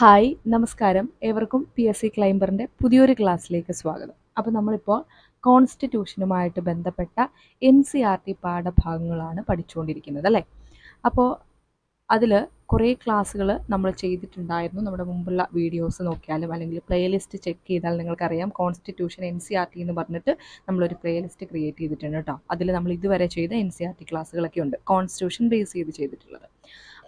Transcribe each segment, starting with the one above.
Hi നമസ്കാരം. ഏവർക്കും P S C ക്ലൈംബറിന്റെ പുതിയൊരു ക്ലാസ്സിലേക്ക് സ്വാഗതം. അപ്പോൾ നമ്മളിപ്പോൾ കോൺസ്റ്റിറ്റ്യൂഷനുമായിട്ട് ബന്ധപ്പെട്ട എൻ സി ആർ ടി പാഠഭാഗങ്ങളാണ് പഠിച്ചുകൊണ്ടിരിക്കുന്നത് അല്ലേ? അപ്പോൾ അതിൽ കുറേ ക്ലാസ്സുകൾ നമ്മൾ ചെയ്തിട്ടുണ്ടായിരുന്നു. നമ്മുടെ മുമ്പുള്ള വീഡിയോസ് നോക്കിയാലും അല്ലെങ്കിൽ പ്ലേലിസ്റ്റ് ചെക്ക് ചെയ്താൽ നിങ്ങൾക്കറിയാം constitution N C R T എന്ന് പറഞ്ഞിട്ട് നമ്മളൊരു പ്ലേലിസ്റ്റ് ക്രിയേറ്റ് ചെയ്തിട്ടുണ്ട് കേട്ടോ. അതിൽ നമ്മൾ ഇതുവരെ ചെയ്ത എൻ സി ആർ ടി ക്ലാസ്സുകളൊക്കെ ഉണ്ട് കോൺസ്റ്റിറ്റ്യൂഷൻ ബേസ് ചെയ്ത് ചെയ്തിട്ടുള്ളത്.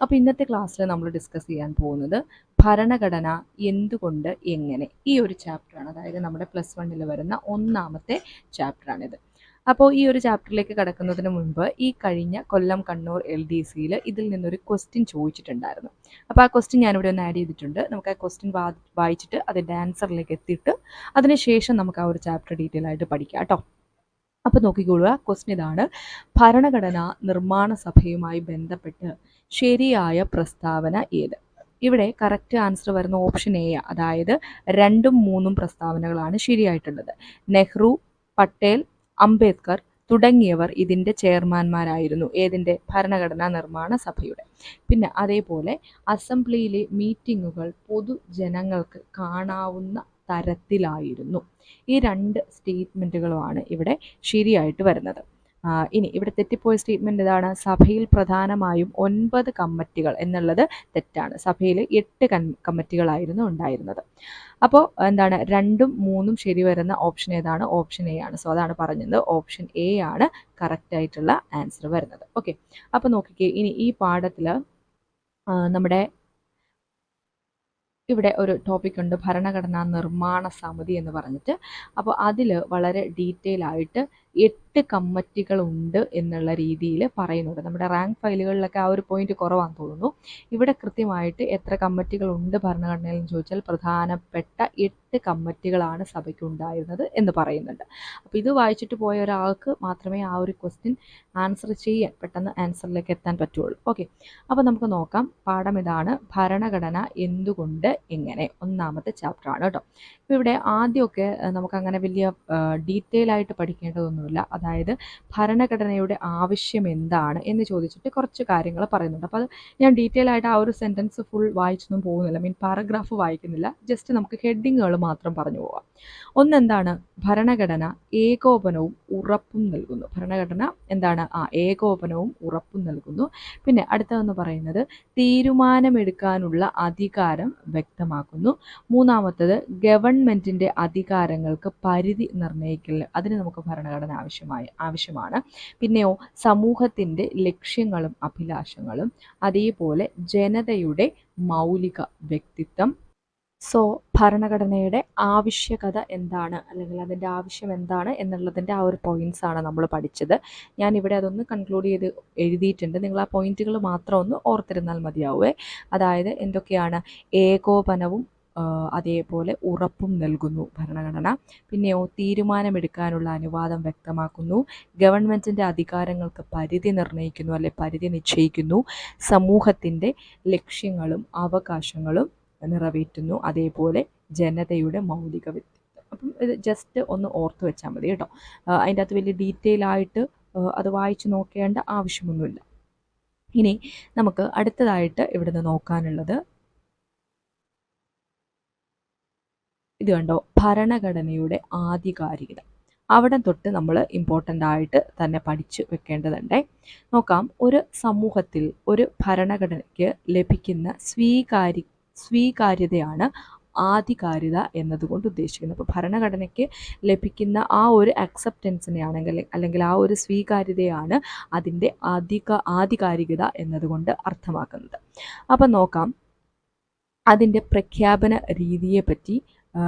അപ്പോൾ ഇന്നത്തെ ക്ലാസ്സിൽ നമ്മൾ ഡിസ്കസ് ചെയ്യാൻ പോകുന്നത് ഭരണഘടന എന്തുകൊണ്ട് എങ്ങനെ? ഈ ഒരു ചാപ്റ്ററാണ് അതായത് നമ്മുടെ പ്ലസ് വണ്ണിൽ വരുന്ന ഒന്നാമത്തെ ചാപ്റ്ററാണിത് അപ്പോൾ ഈ ഒരു ചാപ്റ്ററിലേക്ക് കടക്കുന്നതിന് മുൻപ് ഈ കഴിഞ്ഞ കൊല്ലം കണ്ണൂർ എൽ ഡി സിയിൽ ഇതിൽ നിന്നൊരു ക്വസ്റ്റ്യൻ ചോദിച്ചിട്ടുണ്ടായിരുന്നു. അപ്പോൾ ആ ക്വസ്റ്റ്യൻ ഞാനിവിടെ ഒന്ന് ആഡ് ചെയ്തിട്ടുണ്ട്. നമുക്ക് ആ ക്വസ്റ്റ്യൻ വായിച്ചിട്ട് അതിന്റെ ആൻസറിലേക്ക് എത്തിയിട്ട് അതിനുശേഷം നമുക്ക് ആ ഒരു ചാപ്റ്റർ ഡീറ്റെയിൽ ആയിട്ട് പഠിക്കാം കേട്ടോ. അപ്പോൾ നോക്കിക്കൊള്ളുക ക്വസ്റ്റ്യൻ ഇതാണ്. ഭരണഘടനാ നിർമ്മാണ സഭയുമായി ബന്ധപ്പെട്ട് ശരിയായ പ്രസ്താവന ഏത്? ഇവിടെ കറക്റ്റ് ആൻസർ വരുന്ന ഓപ്ഷൻ എ അതായത് രണ്ടും മൂന്നും പ്രസ്താവനകളാണ് ശരിയായിട്ടുള്ളത്. നെഹ്റു പട്ടേൽ അംബേദ്കർ തുടങ്ങിയവർ ഇതിന്റെ ചെയർമാൻമാരായിരുന്നു. ഏതിന്റെ ഭരണഘടനാ നിർമ്മാണ സഭയുടെ. പിന്നെ അതേപോലെ അസംബ്ലിയിലെ മീറ്റിങ്ങുകൾ പൊതുജനങ്ങൾക്ക് കാണാവുന്ന തരത്തിലായിരുന്നു. ഈ രണ്ട് സ്റ്റേറ്റ്മെന്റുകളുമാണ് ഇവിടെ ശരിയായിട്ട് വരുന്നത്. ഇനി ഇവിടെ തെറ്റിപ്പോയ സ്റ്റേറ്റ്മെന്റ് ഇതാണ് സഭയിൽ പ്രധാനമായും ഒൻപത് കമ്മിറ്റികൾ എന്നുള്ളത് തെറ്റാണ്. സഭയിൽ എട്ട് കമ്മിറ്റികളായിരുന്നു ഉണ്ടായിരുന്നത്. അപ്പോൾ എന്താണ്? രണ്ടും മൂന്നും ശരി വരുന്ന ഓപ്ഷൻ ഏതാണ്? ഓപ്ഷൻ എ ആണ്. സോ അതാണ് പറഞ്ഞത്. ഓപ്ഷൻ എ ആണ് കറക്റ്റ് ആയിട്ടുള്ള ആൻസർ വരുന്നത്. ഓക്കെ. അപ്പോൾ നോക്കിക്കേ ഇനി ഈ പാഠത്തിൽ നമ്മുടെ ഇവിടെ ഒരു ടോപ്പിക് ഉണ്ട് ഭരണഘടനാ നിർമ്മാണ സമിതി എന്ന് പറഞ്ഞിട്ട്. അപ്പോൾ അതിൽ വളരെ ഡീറ്റെയിൽ ആയിട്ട് എട്ട് കമ്മിറ്റികളുണ്ട് എന്നുള്ള രീതിയിൽ പറയുന്നുണ്ട്. നമ്മുടെ റാങ്ക് ഫയലുകളിലൊക്കെ ആ ഒരു പോയിന്റ് കുറവാണെന്ന് തോന്നുന്നു. ഇവിടെ കൃത്യമായിട്ട് എത്ര കമ്മിറ്റികളുണ്ട് ഭരണഘടനയിൽ എന്ന് ചോദിച്ചാൽ പ്രധാനപ്പെട്ട എട്ട് കമ്മിറ്റികളാണ് സഭയ്ക്ക് ഉണ്ടായിരുന്നത് എന്ന് പറയുന്നുണ്ട്. അപ്പോൾ ഇത് വായിച്ചിട്ട് പോയ ഒരാൾക്ക് മാത്രമേ ആ ഒരു ക്വസ്റ്റ്യൻ ആൻസർ ചെയ്യാൻ പെട്ടെന്ന് ആൻസറിലേക്ക് എത്താൻ പറ്റുള്ളൂ. ഓക്കെ അപ്പോൾ നമുക്ക് നോക്കാം. പാഠം ഇതാണ്. ഭരണഘടന എന്തുകൊണ്ട് എങ്ങനെ? ഒന്നാമത്തെ ചാപ്റ്റർ ആണ് കേട്ടോ. ഇപ്പോൾ ഇവിടെ ആദ്യമൊക്കെ നമുക്ക് അങ്ങനെ വലിയ ഡീറ്റെയിൽ ആയിട്ട് പഠിക്കേണ്ടതൊന്നും ഒന്നുമില്ല. അതായത് ഭരണഘടനയുടെ ആവശ്യം എന്താണ് എന്ന് ചോദിച്ചിട്ട് കുറച്ച് കാര്യങ്ങൾ പറയുന്നുണ്ട്. അപ്പോൾ അത് ഞാൻ ഡീറ്റെയിൽ ആയിട്ട് ആ ഒരു സെന്റൻസ് ഫുൾ വായിച്ചൊന്നും പോകുന്നില്ല. മീൻ പാരഗ്രാഫ് വായിക്കുന്നില്ല. ജസ്റ്റ് നമുക്ക് ഹെഡിങ്ങുകൾ മാത്രം പറഞ്ഞു പോവാം. ഒന്നെന്താണ്? ഭരണഘടന ഏകോപനവും ഉറപ്പും നൽകുന്നു. ഭരണഘടന എന്താണ്? ആ ഏകോപനവും ഉറപ്പും നൽകുന്നു. പിന്നെ അടുത്തതെന്ന് പറയുന്നത് തീരുമാനമെടുക്കാനുള്ള അധികാരം വ്യക്തമാക്കുന്നു. മൂന്നാമത്തത് ഗവൺമെന്റിന്റെ അധികാരങ്ങൾക്ക് പരിധി നിർണയിക്കൽ അതിന് നമുക്ക് ഭരണഘടന ആവശ്യമായി ആവശ്യമാണ്. പിന്നെയോ സമൂഹത്തിന്റെ ലക്ഷ്യങ്ങളും അഭിലാഷങ്ങളും അതേപോലെ ജനതയുടെ മൗലിക വ്യക്തിത്വം. സോ ഭരണഘടനയുടെ ആവശ്യകത എന്താണ്? അല്ലെങ്കിൽ അതിന്റെ ആവശ്യം എന്താണ്? എന്നുള്ളതിന്റെ ആ ഒരു പോയിന്റ്സ് ആണ് നമ്മൾ പഠിച്ചത്. ഞാൻ ഇവിടെ അതൊന്ന് കൺക്ലൂഡ് ചെയ്ത് എഴുതിയിട്ടുണ്ട്. നിങ്ങൾ ആ പോയിന്റുകൾ മാത്രം ഒന്ന് ഓർത്തിരുന്നാൽ മതിയാവുമേ അതായത് എന്തൊക്കെയാണ്? ഏകോപനവും അതേപോലെ ഉറപ്പും നൽകുന്നു ഭരണഘടന. പിന്നെയോ തീരുമാനമെടുക്കാനുള്ള അനുവാദം വ്യക്തമാക്കുന്നു. ഗവൺമെന്റിന്റെ അധികാരങ്ങൾക്ക് പരിധി നിർണയിക്കുന്നു അല്ലെ പരിധി നിശ്ചയിക്കുന്നു. സമൂഹത്തിന്റെ ലക്ഷ്യങ്ങളും അവകാശങ്ങളും നിറവേറ്റുന്നു. അതേപോലെ ജനതയുടെ മൗലിക വ്യക്തിത്വം അപ്പം ഇത് ജസ്റ്റ് ഒന്ന് ഓർത്ത് വെച്ചാൽ മതി കേട്ടോ. അതിന്റെ അകത്ത് വലിയ ഡീറ്റെയിൽ ആയിട്ട് അത് വായിച്ച് നോക്കേണ്ട ആവശ്യമൊന്നുമില്ല. ഇനി നമുക്ക് അടുത്തതായിട്ട് ഇവിടുന്ന് നോക്കാനുള്ളത് ഇത് കണ്ടോ? ഭരണഘടനയുടെ ആധികാരികത. അവിടെ തൊട്ട് നമ്മൾ ഇമ്പോർട്ടന്റ് ആയിട്ട് തന്നെ പഠിച്ചു വെക്കേണ്ടതുണ്ട്. നോക്കാം ഒരു സമൂഹത്തിൽ ഒരു ഭരണഘടനയ്ക്ക് ലഭിക്കുന്ന സ്വീകാര്യ സ്വീകാര്യതയാണ് ആധികാരികത എന്നതുകൊണ്ട് ഉദ്ദേശിക്കുന്നത്. അപ്പോൾ ഭരണഘടനയ്ക്ക് ലഭിക്കുന്ന ആ ഒരു അക്സെപ്റ്റൻസിനെയാണെങ്കിൽ അല്ലെങ്കിൽ ആ ഒരു സ്വീകാര്യതയാണ് അതിന്റെ അധിക ആധികാരികത എന്നതുകൊണ്ട് അർത്ഥമാക്കുന്നത്. അപ്പം നോക്കാം അതിന്റെ പ്രഖ്യാപന രീതിയെപ്പറ്റി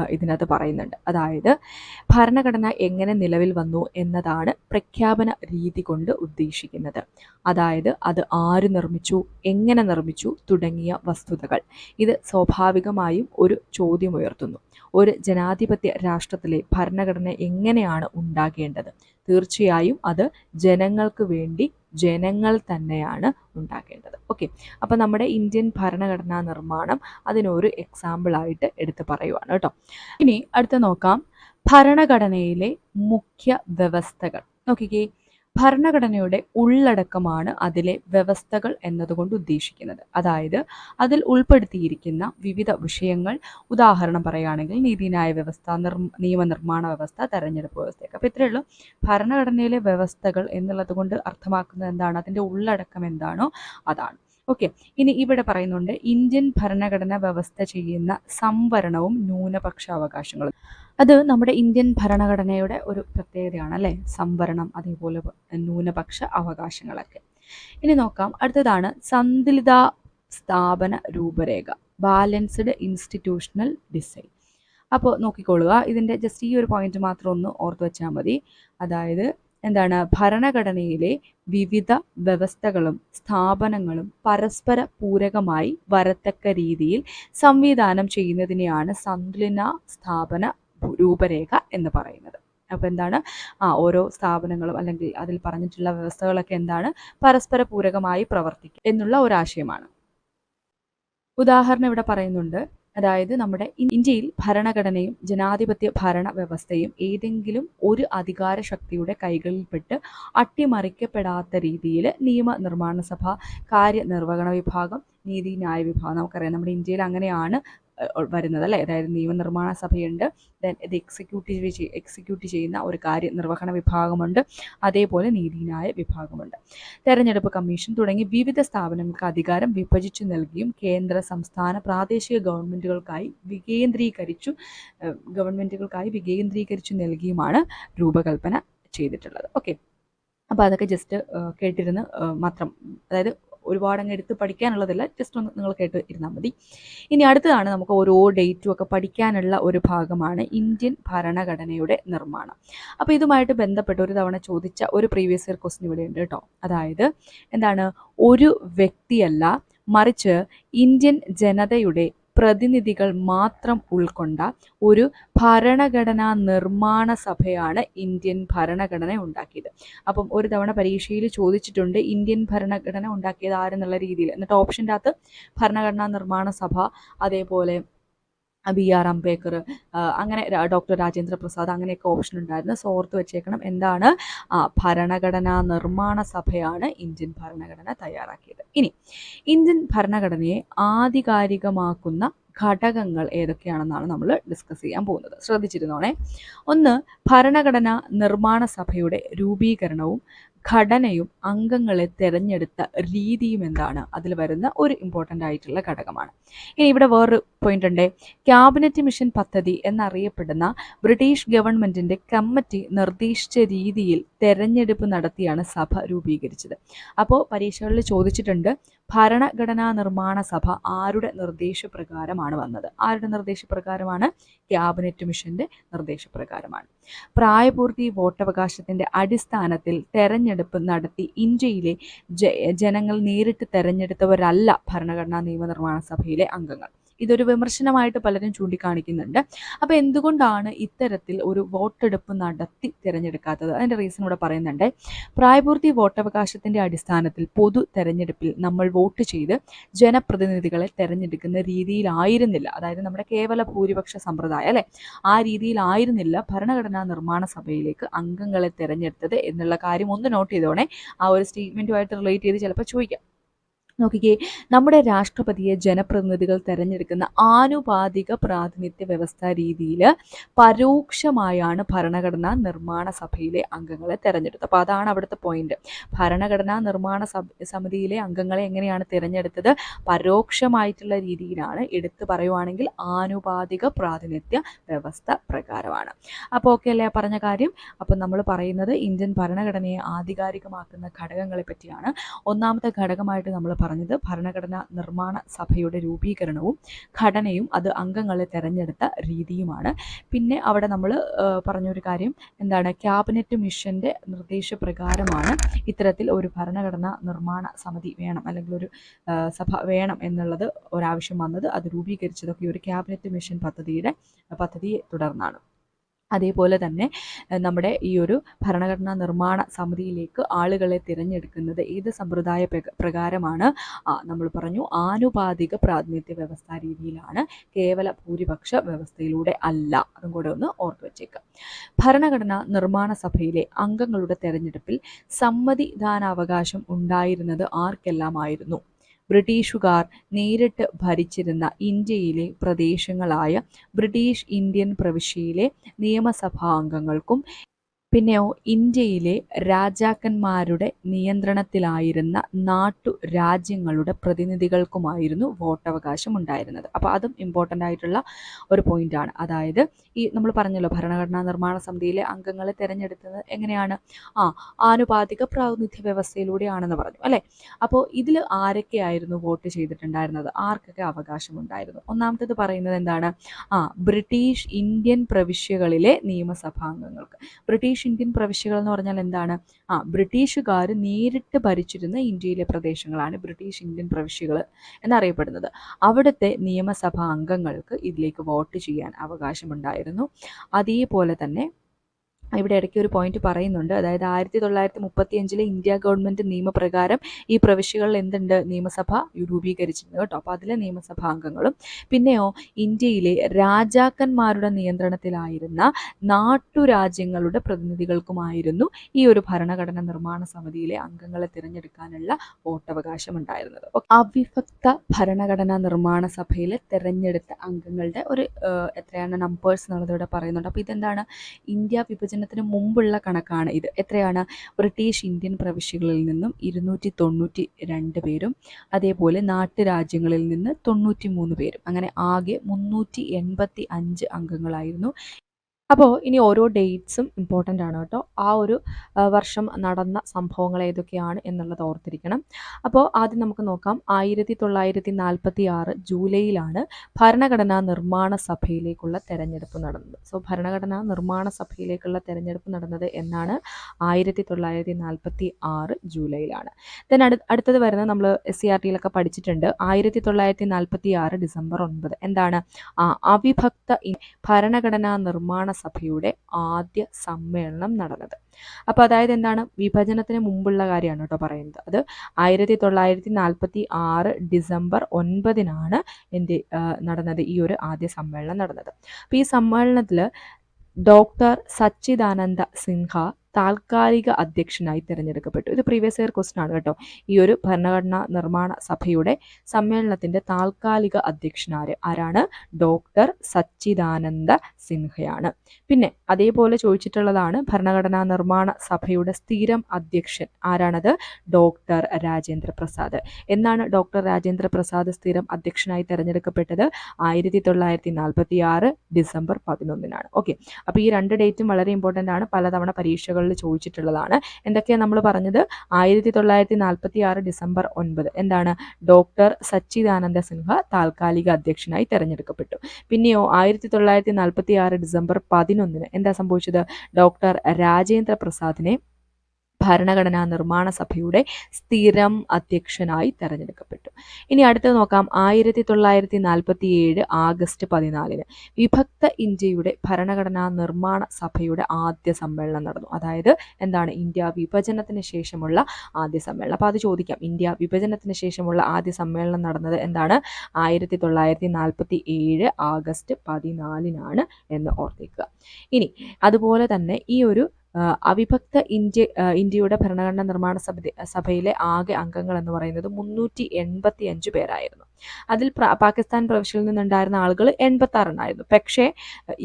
ഇതിനകത്ത് പറയുന്നുണ്ട്. അതായത് ഭരണഘടന എങ്ങനെ നിലവിൽ വന്നു എന്നതാണ് പ്രഖ്യാപന രീതി കൊണ്ട് ഉദ്ദേശിക്കുന്നത്. അതായത് അത് ആര് നിർമ്മിച്ചു എങ്ങനെ നിർമ്മിച്ചു തുടങ്ങിയ വസ്തുതകൾ. ഇത് സ്വാഭാവികമായും ഒരു ചോദ്യമുയർത്തുന്നു ഒരു ജനാധിപത്യ രാഷ്ട്രത്തിലെ ഭരണഘടന എങ്ങനെയാണ് ഉണ്ടാകേണ്ടത്? തീർച്ചയായും അത് ജനങ്ങൾക്ക് വേണ്ടി ജനങ്ങൾ തന്നെയാണ് ഉണ്ടാക്കേണ്ടത്. ഓക്കെ അപ്പോൾ നമ്മുടെ ഇന്ത്യൻ ഭരണഘടനാ നിർമ്മാണം അതിനൊരു എക്സാമ്പിളായിട്ട് എടുത്ത് പറയുവാണ് കേട്ടോ. ഇനി അടുത്ത നോക്കാം. ഭരണഘടനയിലെ മുഖ്യ വ്യവസ്ഥകൾ. നോക്കിക്കേ. ഭരണഘടനയുടെ ഉള്ളടക്കമാണ് അതിലെ വ്യവസ്ഥകൾ എന്നതുകൊണ്ട് ഉദ്ദേശിക്കുന്നത്. അതായത് അതിൽ ഉൾപ്പെടുത്തിയിരിക്കുന്ന വിവിധ വിഷയങ്ങൾ ഉദാഹരണം പറയുകയാണെങ്കിൽ നീതിന്യായ വ്യവസ്ഥ നിർ നിയമനിർമ്മാണ വ്യവസ്ഥ തെരഞ്ഞെടുപ്പ് വ്യവസ്ഥയൊക്കെ. അപ്പോൾ ഇത്രയേ ഉള്ളൂ. ഭരണഘടനയിലെ വ്യവസ്ഥകൾ എന്നുള്ളത് കൊണ്ട് അർത്ഥമാക്കുന്നത് എന്താണ്? അതിന്റെ ഉള്ളടക്കം എന്താണോ അതാണ്. ഓക്കെ ഇനി ഇവിടെ പറയുന്നുണ്ട് ഇന്ത്യൻ ഭരണഘടന വ്യവസ്ഥ ചെയ്യുന്ന സംവരണവും ന്യൂനപക്ഷ അവകാശങ്ങളും അത് നമ്മുടെ ഇന്ത്യൻ ഭരണഘടനയുടെ ഒരു പ്രത്യേകതയാണ് അല്ലേ? സംവരണം അതേപോലെ ന്യൂനപക്ഷ അവകാശങ്ങളൊക്കെ. ഇനി നോക്കാം അടുത്തതാണ് സന്തുലിത സ്ഥാപന രൂപരേഖ ബാലൻസ്ഡ് ഇൻസ്റ്റിറ്റ്യൂഷണൽ ഡിസൈൻ. അപ്പോൾ നോക്കിക്കൊള്ളുക ഇതിന്റെ ജസ്റ്റ് ഈ ഒരു പോയിന്റ് മാത്രം ഒന്ന് ഓർത്ത് വെച്ചാൽ മതി. അതായത് എന്താണ് ഭരണഘടനയിലെ വിവിധ വ്യവസ്ഥകളും സ്ഥാപനങ്ങളും പരസ്പര പൂരകമായി വരത്തക്ക രീതിയിൽ സംവിധാനം ചെയ്യുന്നതിനെയാണ് സന്തുലന സ്ഥാപന രൂപരേഖ എന്ന് പറയുന്നത്. അപ്പോൾ എന്താണ് ആ ഓരോ സ്ഥാപനങ്ങളും അല്ലെങ്കിൽ അതിൽ പറഞ്ഞിട്ടുള്ള വ്യവസ്ഥകളൊക്കെ എന്താണ് പരസ്പര പൂരകമായി പ്രവർത്തിക്കുക എന്നുള്ള ഒരാശയമാണ്. ഉദാഹരണം ഇവിടെ പറയുന്നുണ്ട് അതായത് നമ്മുടെ ഇന്ത്യയിൽ ഭരണഘടനയും ജനാധിപത്യ ഭരണ വ്യവസ്ഥയും ഏതെങ്കിലും ഒരു അധികാര ശക്തിയുടെ കൈകളിൽപ്പെട്ട് അട്ടിമറിക്കപ്പെടാത്ത രീതിയിൽ നിയമനിർമ്മാണ സഭ കാര്യനിർവഹണ വിഭാഗം നീതി ന്യായ വിഭാഗം നമുക്കറിയാം. നമ്മുടെ ഇന്ത്യയിൽ അങ്ങനെയാണ് വരുന്നത് അല്ലേ? അതായത് നിയമനിർമ്മാണ സഭയുണ്ട്. ദെൻ ഇത് എക്സിക്യൂട്ടീവ് എക്സിക്യൂട്ട് ചെയ്യുന്ന ഒരു കാര്യ നിർവഹണ വിഭാഗമുണ്ട്. അതേപോലെ നീതിന്യായ വിഭാഗമുണ്ട്. തെരഞ്ഞെടുപ്പ് കമ്മീഷൻ തുടങ്ങി വിവിധ സ്ഥാപനങ്ങൾക്ക് അധികാരം വിഭജിച്ചു നൽകിയും കേന്ദ്ര സംസ്ഥാന പ്രാദേശിക ഗവൺമെന്റുകൾക്കായി വികേന്ദ്രീകരിച്ചു ഗവൺമെന്റുകൾക്കായി വികേന്ദ്രീകരിച്ചു നൽകിയുമാണ് രൂപകൽപ്പന ചെയ്തിട്ടുള്ളത്. ഓക്കെ അപ്പോൾ അതൊക്കെ ജസ്റ്റ് കേട്ടിരുന്ന് മാത്രം അതായത് ഒരുപാട് അങ്ങ് എടുത്ത് പഠിക്കാനുള്ളതല്ല ജസ്റ്റ് ഒന്ന് നിങ്ങൾ കേട്ട് ഇരുന്നാൽ മതി. ഇനി അടുത്തതാണ് നമുക്ക് ഓരോ ഡേറ്റും ഒക്കെ പഠിക്കാനുള്ള ഒരു ഭാഗമാണ് ഇന്ത്യൻ ഭരണഘടനയുടെ നിർമ്മാണം. അപ്പോൾ ഇതുമായിട്ട് ബന്ധപ്പെട്ട് ഒരു തവണ ചോദിച്ച ഒരു പ്രീവിയസ് ഇയർ ക്വസ്റ്റ്യൻ ഇവിടെ ഉണ്ട് കേട്ടോ. അതായത് എന്താണ്? ഒരു വ്യക്തിയല്ല മറിച്ച് ഇന്ത്യൻ ജനതയുടെ പ്രതിനിധികൾ മാത്രം ഉൾക്കൊണ്ട ഒരു ഭരണഘടനാ നിർമ്മാണ സഭയാണ് ഇന്ത്യൻ ഭരണഘടന ഉണ്ടാക്കിയത്. അപ്പം ഒരു തവണ പരീക്ഷയിൽ ചോദിച്ചിട്ടുണ്ട് ഇന്ത്യൻ ഭരണഘടന ഉണ്ടാക്കിയത് ആരെന്നുള്ള രീതിയിൽ. എന്നിട്ട് ഓപ്ഷന്റെ അകത്ത് ഭരണഘടനാ നിർമ്മാണ സഭ അതേപോലെ ബി ആർ അംബേദ്കർ അങ്ങനെ ഡോക്ടർ രാജേന്ദ്ര പ്രസാദ് അങ്ങനെയൊക്കെ ഓപ്ഷൻ ഉണ്ടായിരുന്നു. സോ ഓർത്ത് വെച്ചേക്കണം എന്താണ്? ഭരണഘടനാ നിർമ്മാണ സഭയാണ് ഇന്ത്യൻ ഭരണഘടന തയ്യാറാക്കിയത്. ഇനി ഇന്ത്യൻ ഭരണഘടനയെ ആധികാരികമാക്കുന്ന ഘടകങ്ങൾ ഏതൊക്കെയാണെന്നാണ് നമ്മൾ ഡിസ്കസ് ചെയ്യാൻ പോകുന്നത്. ശ്രദ്ധിച്ചിരുന്നോണേ. ഒന്ന് ഭരണഘടന നിർമ്മാണ സഭയുടെ രൂപീകരണവും ഘടനയും അംഗങ്ങളെ തിരഞ്ഞെടുത്ത രീതിയും എന്താണ്? അതിൽ വരുന്ന ഒരു ഇമ്പോർട്ടന്റ് ആയിട്ടുള്ള ഘടകമാണ്. ഇനി ഇവിടെ വേറൊരു പോയിന്റ് ഉണ്ട്. ക്യാബിനറ്റ് മിഷൻ പദ്ധതി എന്നറിയപ്പെടുന്ന ബ്രിട്ടീഷ് ഗവൺമെന്റിന്റെ കമ്മിറ്റി നിർദ്ദേശിച്ച രീതിയിൽ തെരഞ്ഞെടുപ്പ് നടത്തിയാണ് സഭ രൂപീകരിച്ചത്. അപ്പോൾ പരീക്ഷകളിൽ ചോദിച്ചിട്ടുണ്ട് ഭരണഘടനാ നിർമ്മാണ സഭ ആരുടെ നിർദ്ദേശപ്രകാരമാണ് വന്നത്? ആരുടെ നിർദ്ദേശപ്രകാരമാണ്? ക്യാബിനറ്റ് മിഷന്റെ നിർദ്ദേശപ്രകാരമാണ്. പ്രായപൂർത്തി വോട്ടവകാശത്തിന്റെ അടിസ്ഥാനത്തിൽ തെരഞ്ഞെടുപ്പ് നടത്തി ഇന്ത്യയിലെ ജനങ്ങൾ നേരിട്ട് തെരഞ്ഞെടുത്തവരല്ല ഭരണഘടനാ നിയമനിർമ്മാണ സഭയിലെ അംഗങ്ങൾ. ഇതൊരു വിമർശനമായിട്ട് പലരും ചൂണ്ടിക്കാണിക്കുന്നുണ്ട്. അപ്പോൾ എന്തുകൊണ്ടാണ് ഇത്തരത്തിൽ ഒരു വോട്ടെടുപ്പ് നടത്തി തിരഞ്ഞെടുക്കാത്തത്? അതിന്റെ റീസൺ ഇവിടെ പറയുന്നുണ്ട്. പ്രായപൂർത്തി വോട്ടവകാശത്തിന്റെ അടിസ്ഥാനത്തിൽ പൊതു തെരഞ്ഞെടുപ്പിൽ നമ്മൾ വോട്ട് ചെയ്ത് ജനപ്രതിനിധികളെ തെരഞ്ഞെടുക്കുന്ന രീതിയിലായിരുന്നില്ല. അതായത് നമ്മുടെ കേവല ഭൂരിപക്ഷ സമ്പ്രദായം അല്ലേ? ആ രീതിയിലായിരുന്നില്ല ഭരണഘടനാ നിർമ്മാണ സഭയിലേക്ക് അംഗങ്ങളെ തിരഞ്ഞെടുത്തത് എന്നുള്ള കാര്യം ഒന്ന് നോട്ട് ചെയ്തോണേ. ആ ഒരു സ്റ്റേറ്റ്മെന്റുമായിട്ട് റിലേറ്റ് ചെയ്ത് ചിലപ്പോൾ ചോദിക്കാം. നോക്കിക്കേ നമ്മുടെ രാഷ്ട്രപതിയെ ജനപ്രതിനിധികൾ തിരഞ്ഞെടുക്കുന്ന ആനുപാതിക പ്രാതിനിധ്യ വ്യവസ്ഥ രീതിയിൽ പരോക്ഷമായാണ് ഭരണഘടനാ നിർമ്മാണ സഭയിലെ അംഗങ്ങളെ തിരഞ്ഞെടുത്തത്. അപ്പോൾ അതാണ് അവിടുത്തെ പോയിന്റ് ഭരണഘടനാ നിർമ്മാണ സമിതിയിലെ അംഗങ്ങളെ എങ്ങനെയാണ് തിരഞ്ഞെടുത്തത്? പരോക്ഷമായിട്ടുള്ള രീതിയിലാണ്. എടുത്തു പറയുവാണെങ്കിൽ ആനുപാതിക പ്രാതിനിധ്യ വ്യവസ്ഥ പ്രകാരമാണ്. അപ്പോൾ ഓക്കെ അല്ലേ പറഞ്ഞ കാര്യം? അപ്പം നമ്മൾ പറയുന്നത് ഇന്ത്യൻ ഭരണഘടനയെ ആധികാരികമാക്കുന്ന ഘടകങ്ങളെ പറ്റിയാണ്. ഒന്നാമത്തെ ഘടകമായിട്ട് നമ്മൾ പറഞ്ഞത് ഭരണഘടനാ നിർമ്മാണ സഭയുടെ രൂപീകരണവും ഘടനയും അത് അംഗങ്ങളെ തെരഞ്ഞെടുത്ത രീതിയുമാണ്. പിന്നെ അവിടെ നമ്മൾ പറഞ്ഞൊരു കാര്യം എന്താണ് ക്യാബിനറ്റ് മിഷന്റെ നിർദ്ദേശപ്രകാരമാണ് ഇത്തരത്തിൽ ഒരു ഭരണഘടനാ നിർമ്മാണ സമിതി വേണം അല്ലെങ്കിൽ ഒരു സഭ വേണം എന്നുള്ളത് ഒരാവശ്യം വന്നത്. അത് രൂപീകരിച്ചതൊക്കെ ഒരു ക്യാബിനറ്റ് മിഷൻ പദ്ധതിയുടെ പദ്ധതിയെ തുടർന്നാണ്. അതേപോലെ തന്നെ നമ്മുടെ ഈ ഒരു ഭരണഘടനാ നിർമ്മാണ സമിതിയിലേക്ക് ആളുകളെ തിരഞ്ഞെടുക്കുന്നത് ഏത് സമ്പ്രദായ പ്രകാരമാണ്? നമ്മൾ പറഞ്ഞു ആനുപാതിക പ്രാതിനിധ്യ വ്യവസ്ഥ രീതിയിലാണ് കേവല ഭൂരിപക്ഷ വ്യവസ്ഥയിലൂടെ അല്ല. അതും കൂടെ ഒന്ന് ഓർത്തു വച്ചേക്കാം. ഭരണഘടനാ നിർമ്മാണ സഭയിലെ അംഗങ്ങളുടെ തെരഞ്ഞെടുപ്പിൽ സമ്മതിദാനാവകാശം ഉണ്ടായിരുന്നത് ആർക്കെല്ലാമായിരുന്നു? ബ്രിട്ടീഷുകാർ നേരിട്ട് ഭരിച്ചിരുന്ന ഇന്ത്യയിലെ പ്രദേശങ്ങളായ ബ്രിട്ടീഷ് ഇന്ത്യൻ പ്രവിശ്യയിലെ നിയമസഭാംഗങ്ങൾക്കും പിന്നെയോ ഇന്ത്യയിലെ രാജാക്കന്മാരുടെ നിയന്ത്രണത്തിലായിരുന്ന നാട്ടു രാജ്യങ്ങളുടെ പ്രതിനിധികൾക്കുമായിരുന്നു വോട്ടവകാശം ഉണ്ടായിരുന്നത് അപ്പോൾ അതും ഇമ്പോർട്ടന്റ് ആയിട്ടുള്ള ഒരു പോയിന്റാണ് അതായത് ഈ നമ്മൾ പറഞ്ഞല്ലോ ഭരണഘടനാ നിർമ്മാണ സമിതിയിലെ അംഗങ്ങളെ തിരഞ്ഞെടുത്തത് എങ്ങനെയാണ്? ആ ആനുപാതിക പ്രാതിനിധ്യ വ്യവസ്ഥയിലൂടെയാണെന്ന് പറഞ്ഞു അല്ലേ? അപ്പോൾ ഇതിൽ ആരൊക്കെയായിരുന്നു വോട്ട് ചെയ്തിട്ടുണ്ടായിരുന്നത്? ആർക്കൊക്കെ അവകാശമുണ്ടായിരുന്നു? ഒന്നാമത്തേത് പറയുന്നത് എന്താണ്? ആ ബ്രിട്ടീഷ് ഇന്ത്യൻ പ്രവിശ്യകളിലെ നിയമസഭാംഗങ്ങൾക്ക്. ബ്രിട്ടീഷ് ഇന്ത്യൻ പ്രവിശ്യകൾ എന്ന് പറഞ്ഞാൽ എന്താണ്? ആ ബ്രിട്ടീഷുകാർ നേരിട്ട് ഭരിച്ചിരുന്ന ഇന്ത്യയിലെ പ്രദേശങ്ങളാണ് ബ്രിട്ടീഷ് ഇന്ത്യൻ പ്രവിശ്യകൾ എന്നറിയപ്പെടുന്നത്. അവിടുത്തെ നിയമസഭാ അംഗങ്ങൾക്ക് ഇതിലേക്ക് വോട്ട് ചെയ്യാൻ അവകാശമുണ്ടായിരുന്നു. അതേപോലെ തന്നെ ഇവിടെ ഇടയ്ക്ക് ഒരു പോയിന്റ് പറയുന്നുണ്ട്. അതായത് ആയിരത്തി തൊള്ളായിരത്തി മുപ്പത്തി അഞ്ചിലെ ഇന്ത്യ ഗവൺമെന്റ് നിയമപ്രകാരം ഈ പ്രവിശ്യകളിൽ എന്തുണ്ട്? നിയമസഭ രൂപീകരിച്ചിരുന്നത് കേട്ടോ. അപ്പോൾ അതിലെ നിയമസഭാ അംഗങ്ങളും പിന്നെയോ ഇന്ത്യയിലെ രാജാക്കന്മാരുടെ നിയന്ത്രണത്തിലായിരുന്ന നാട്ടുരാജ്യങ്ങളുടെ പ്രതിനിധികൾക്കുമായിരുന്നു ഈ ഒരു ഭരണഘടന നിർമ്മാണ സമിതിയിലെ അംഗങ്ങളെ തിരഞ്ഞെടുക്കാനുള്ള വോട്ടവകാശം ഉണ്ടായിരുന്നത് അവിഭക്ത ഭരണഘടനാ നിർമ്മാണ സഭയിലെ തിരഞ്ഞെടുത്ത അംഗങ്ങളുടെ ഒരു എത്രയാണ്? നമ്പേഴ്സ് എന്നുള്ളത് ഇവിടെ പറയുന്നുണ്ട്. അപ്പോൾ ഇതെന്താണ്? ഇന്ത്യ വിഭജന വിഭജനത്തിന് മുമ്പുള്ള കണക്കാണ് ഇത്. എത്രയാണ്? ബ്രിട്ടീഷ് ഇന്ത്യൻ പ്രവിശ്യകളിൽ നിന്നും ഇരുന്നൂറ്റി തൊണ്ണൂറ്റി രണ്ട് പേരും അതേപോലെ നാട്ടുരാജ്യങ്ങളിൽ നിന്ന് തൊണ്ണൂറ്റി മൂന്ന് പേരും. അങ്ങനെ ആകെ മുന്നൂറ്റി എൺപത്തി അഞ്ച് അംഗങ്ങളായിരുന്നു അപ്പോൾ ഇനി ഓരോ ഡേറ്റ്സും ഇമ്പോർട്ടന്റ് ആണ് കേട്ടോ. ആ ഒരു വർഷം നടന്ന സംഭവങ്ങൾ ഏതൊക്കെയാണ് എന്നുള്ളത് ഓർത്തിരിക്കണം. അപ്പോൾ ആദ്യം നമുക്ക് നോക്കാം. ആയിരത്തി തൊള്ളായിരത്തി നാൽപ്പത്തി ആറ് ജൂലൈയിലാണ് ഭരണഘടനാ നിർമ്മാണ സഭയിലേക്കുള്ള തെരഞ്ഞെടുപ്പ് നടന്നത്. സോ ഭരണഘടനാ നിർമ്മാണ സഭയിലേക്കുള്ള തെരഞ്ഞെടുപ്പ് നടന്നത് എന്നാണ് ആയിരത്തി തൊള്ളായിരത്തി നാൽപ്പത്തി ആറ് ജൂലൈയിലാണ്. ദെൻ അടു അടുത്തത് വരുന്നത് നമ്മൾ എസ് സി ആർ ടിയിലൊക്കെ പഠിച്ചിട്ടുണ്ട്. ആയിരത്തി തൊള്ളായിരത്തി നാൽപ്പത്തി ആറ് ഡിസംബർ ഒൻപത്. എന്താണ്? അവിഭക്ത ഭരണഘടനാ നിർമ്മാണ സഭയുടെ ആദ്യ സമ്മേളനം നടന്നത്. അപ്പോൾ അതായത് എന്താണ്? വിഭജനത്തിന് മുമ്പുള്ള കാര്യമാണ് കേട്ടോ പറയുന്നത്. അത് ആയിരത്തി തൊള്ളായിരത്തി നാൽപ്പത്തി ആറ് ഡിസംബർ ഒൻപതിനാണ് എന്ത് നടന്നത് ഈ ഒരു ആദ്യ സമ്മേളനം നടന്നത്. അപ്പോൾ ഈ സമ്മേളനത്തിൽ ഡോക്ടർ സച്ചിദാനന്ദ സിൻഹ താൽക്കാലിക അധ്യക്ഷനായി തിരഞ്ഞെടുക്കപ്പെട്ടു. ഇത് പ്രീവിയസ് ഇയർ ക്വസ്റ്റൻ ആണ് കേട്ടോ. ഈ ഒരു ഭരണഘടനാ നിർമ്മാണ സഭയുടെ സമ്മേളനത്തിന്റെ താൽക്കാലിക അധ്യക്ഷനാര് ആരാണ്? ഡോക്ടർ സച്ചിദാനന്ദ സിൻഹയാണ്. പിന്നെ അതേപോലെ ചോദിച്ചിട്ടുള്ളതാണ് ഭരണഘടനാ നിർമ്മാണ സഭയുടെ സ്ഥിരം അധ്യക്ഷൻ ആരാണത്? ഡോക്ടർ രാജേന്ദ്ര പ്രസാദ്. എന്നാണ് ഡോക്ടർ രാജേന്ദ്ര പ്രസാദ് സ്ഥിരം അധ്യക്ഷനായി തിരഞ്ഞെടുക്കപ്പെട്ടത്? ആയിരത്തി തൊള്ളായിരത്തി നാൽപ്പത്തി ആറ് ഡിസംബർ പതിനൊന്നിനാണ്. ഓക്കെ അപ്പോൾ ഈ രണ്ട് ഡേറ്റും വളരെ ഇമ്പോർട്ടന്റ് ആണ്. പലതവണ പരീക്ഷകൾ പരീക്ഷകളിൽ ചോദിച്ചിട്ടുള്ളതാണ്. എന്തൊക്കെയാണ് നമ്മൾ പറഞ്ഞത്? ആയിരത്തി തൊള്ളായിരത്തി നാൽപ്പത്തി ആറ് ഡിസംബർ ഒൻപത്. എന്താണ്? ഡോക്ടർ സച്ചിദാനന്ദ സിൻഹ താൽക്കാലിക അധ്യക്ഷനായി തെരഞ്ഞെടുക്കപ്പെട്ടു. പിന്നെയോ ആയിരത്തി തൊള്ളായിരത്തി നാൽപ്പത്തി ആറ് ഡിസംബർ പതിനൊന്നിന് എന്താ സംഭവിച്ചത്? ഡോക്ടർ രാജേന്ദ്ര പ്രസാദിനെ ഭരണഘടനാ നിർമ്മാണ സഭയുടെ സ്ഥിരം അധ്യക്ഷനായി തെരഞ്ഞെടുക്കപ്പെട്ടു. ഇനി അടുത്തത് നോക്കാം. ആയിരത്തി തൊള്ളായിരത്തി നാൽപ്പത്തി ഏഴ് ആഗസ്റ്റ് പതിനാലിന് വിഭക്ത ഇന്ത്യയുടെ ഭരണഘടനാ നിർമ്മാണ സഭയുടെ ആദ്യ സമ്മേളനം നടന്നു. അതായത് എന്താണ്? ഇന്ത്യ വിഭജനത്തിന് ശേഷമുള്ള ആദ്യ സമ്മേളനം. അപ്പോൾ അത് ചോദിക്കാം. ഇന്ത്യ വിഭജനത്തിന് ശേഷമുള്ള ആദ്യ സമ്മേളനം നടന്നത് എന്താണ്? ആയിരത്തി തൊള്ളായിരത്തി നാൽപ്പത്തി ഏഴ് ആഗസ്റ്റ് പതിനാലിനാണ് എന്ന് ഓർത്തിക്കുക. ഇനി അതുപോലെ തന്നെ ഈ ഒരു അവിഭക്ത ഇന്ത്യ ഇന്ത്യയുടെ ഭരണഘടനാ നിർമ്മാണ സഭ സഭയിലെ ആകെ അംഗങ്ങൾ എന്ന് പറയുന്നത് മുന്നൂറ്റി എൺപത്തി അഞ്ച് പേരായിരുന്നു. അതിൽ പാകിസ്ഥാൻ പ്രവിശ്യയിൽ നിന്നുണ്ടായിരുന്ന ആളുകൾ എൺപത്തി ആറെണ്ണായിരുന്നു പക്ഷേ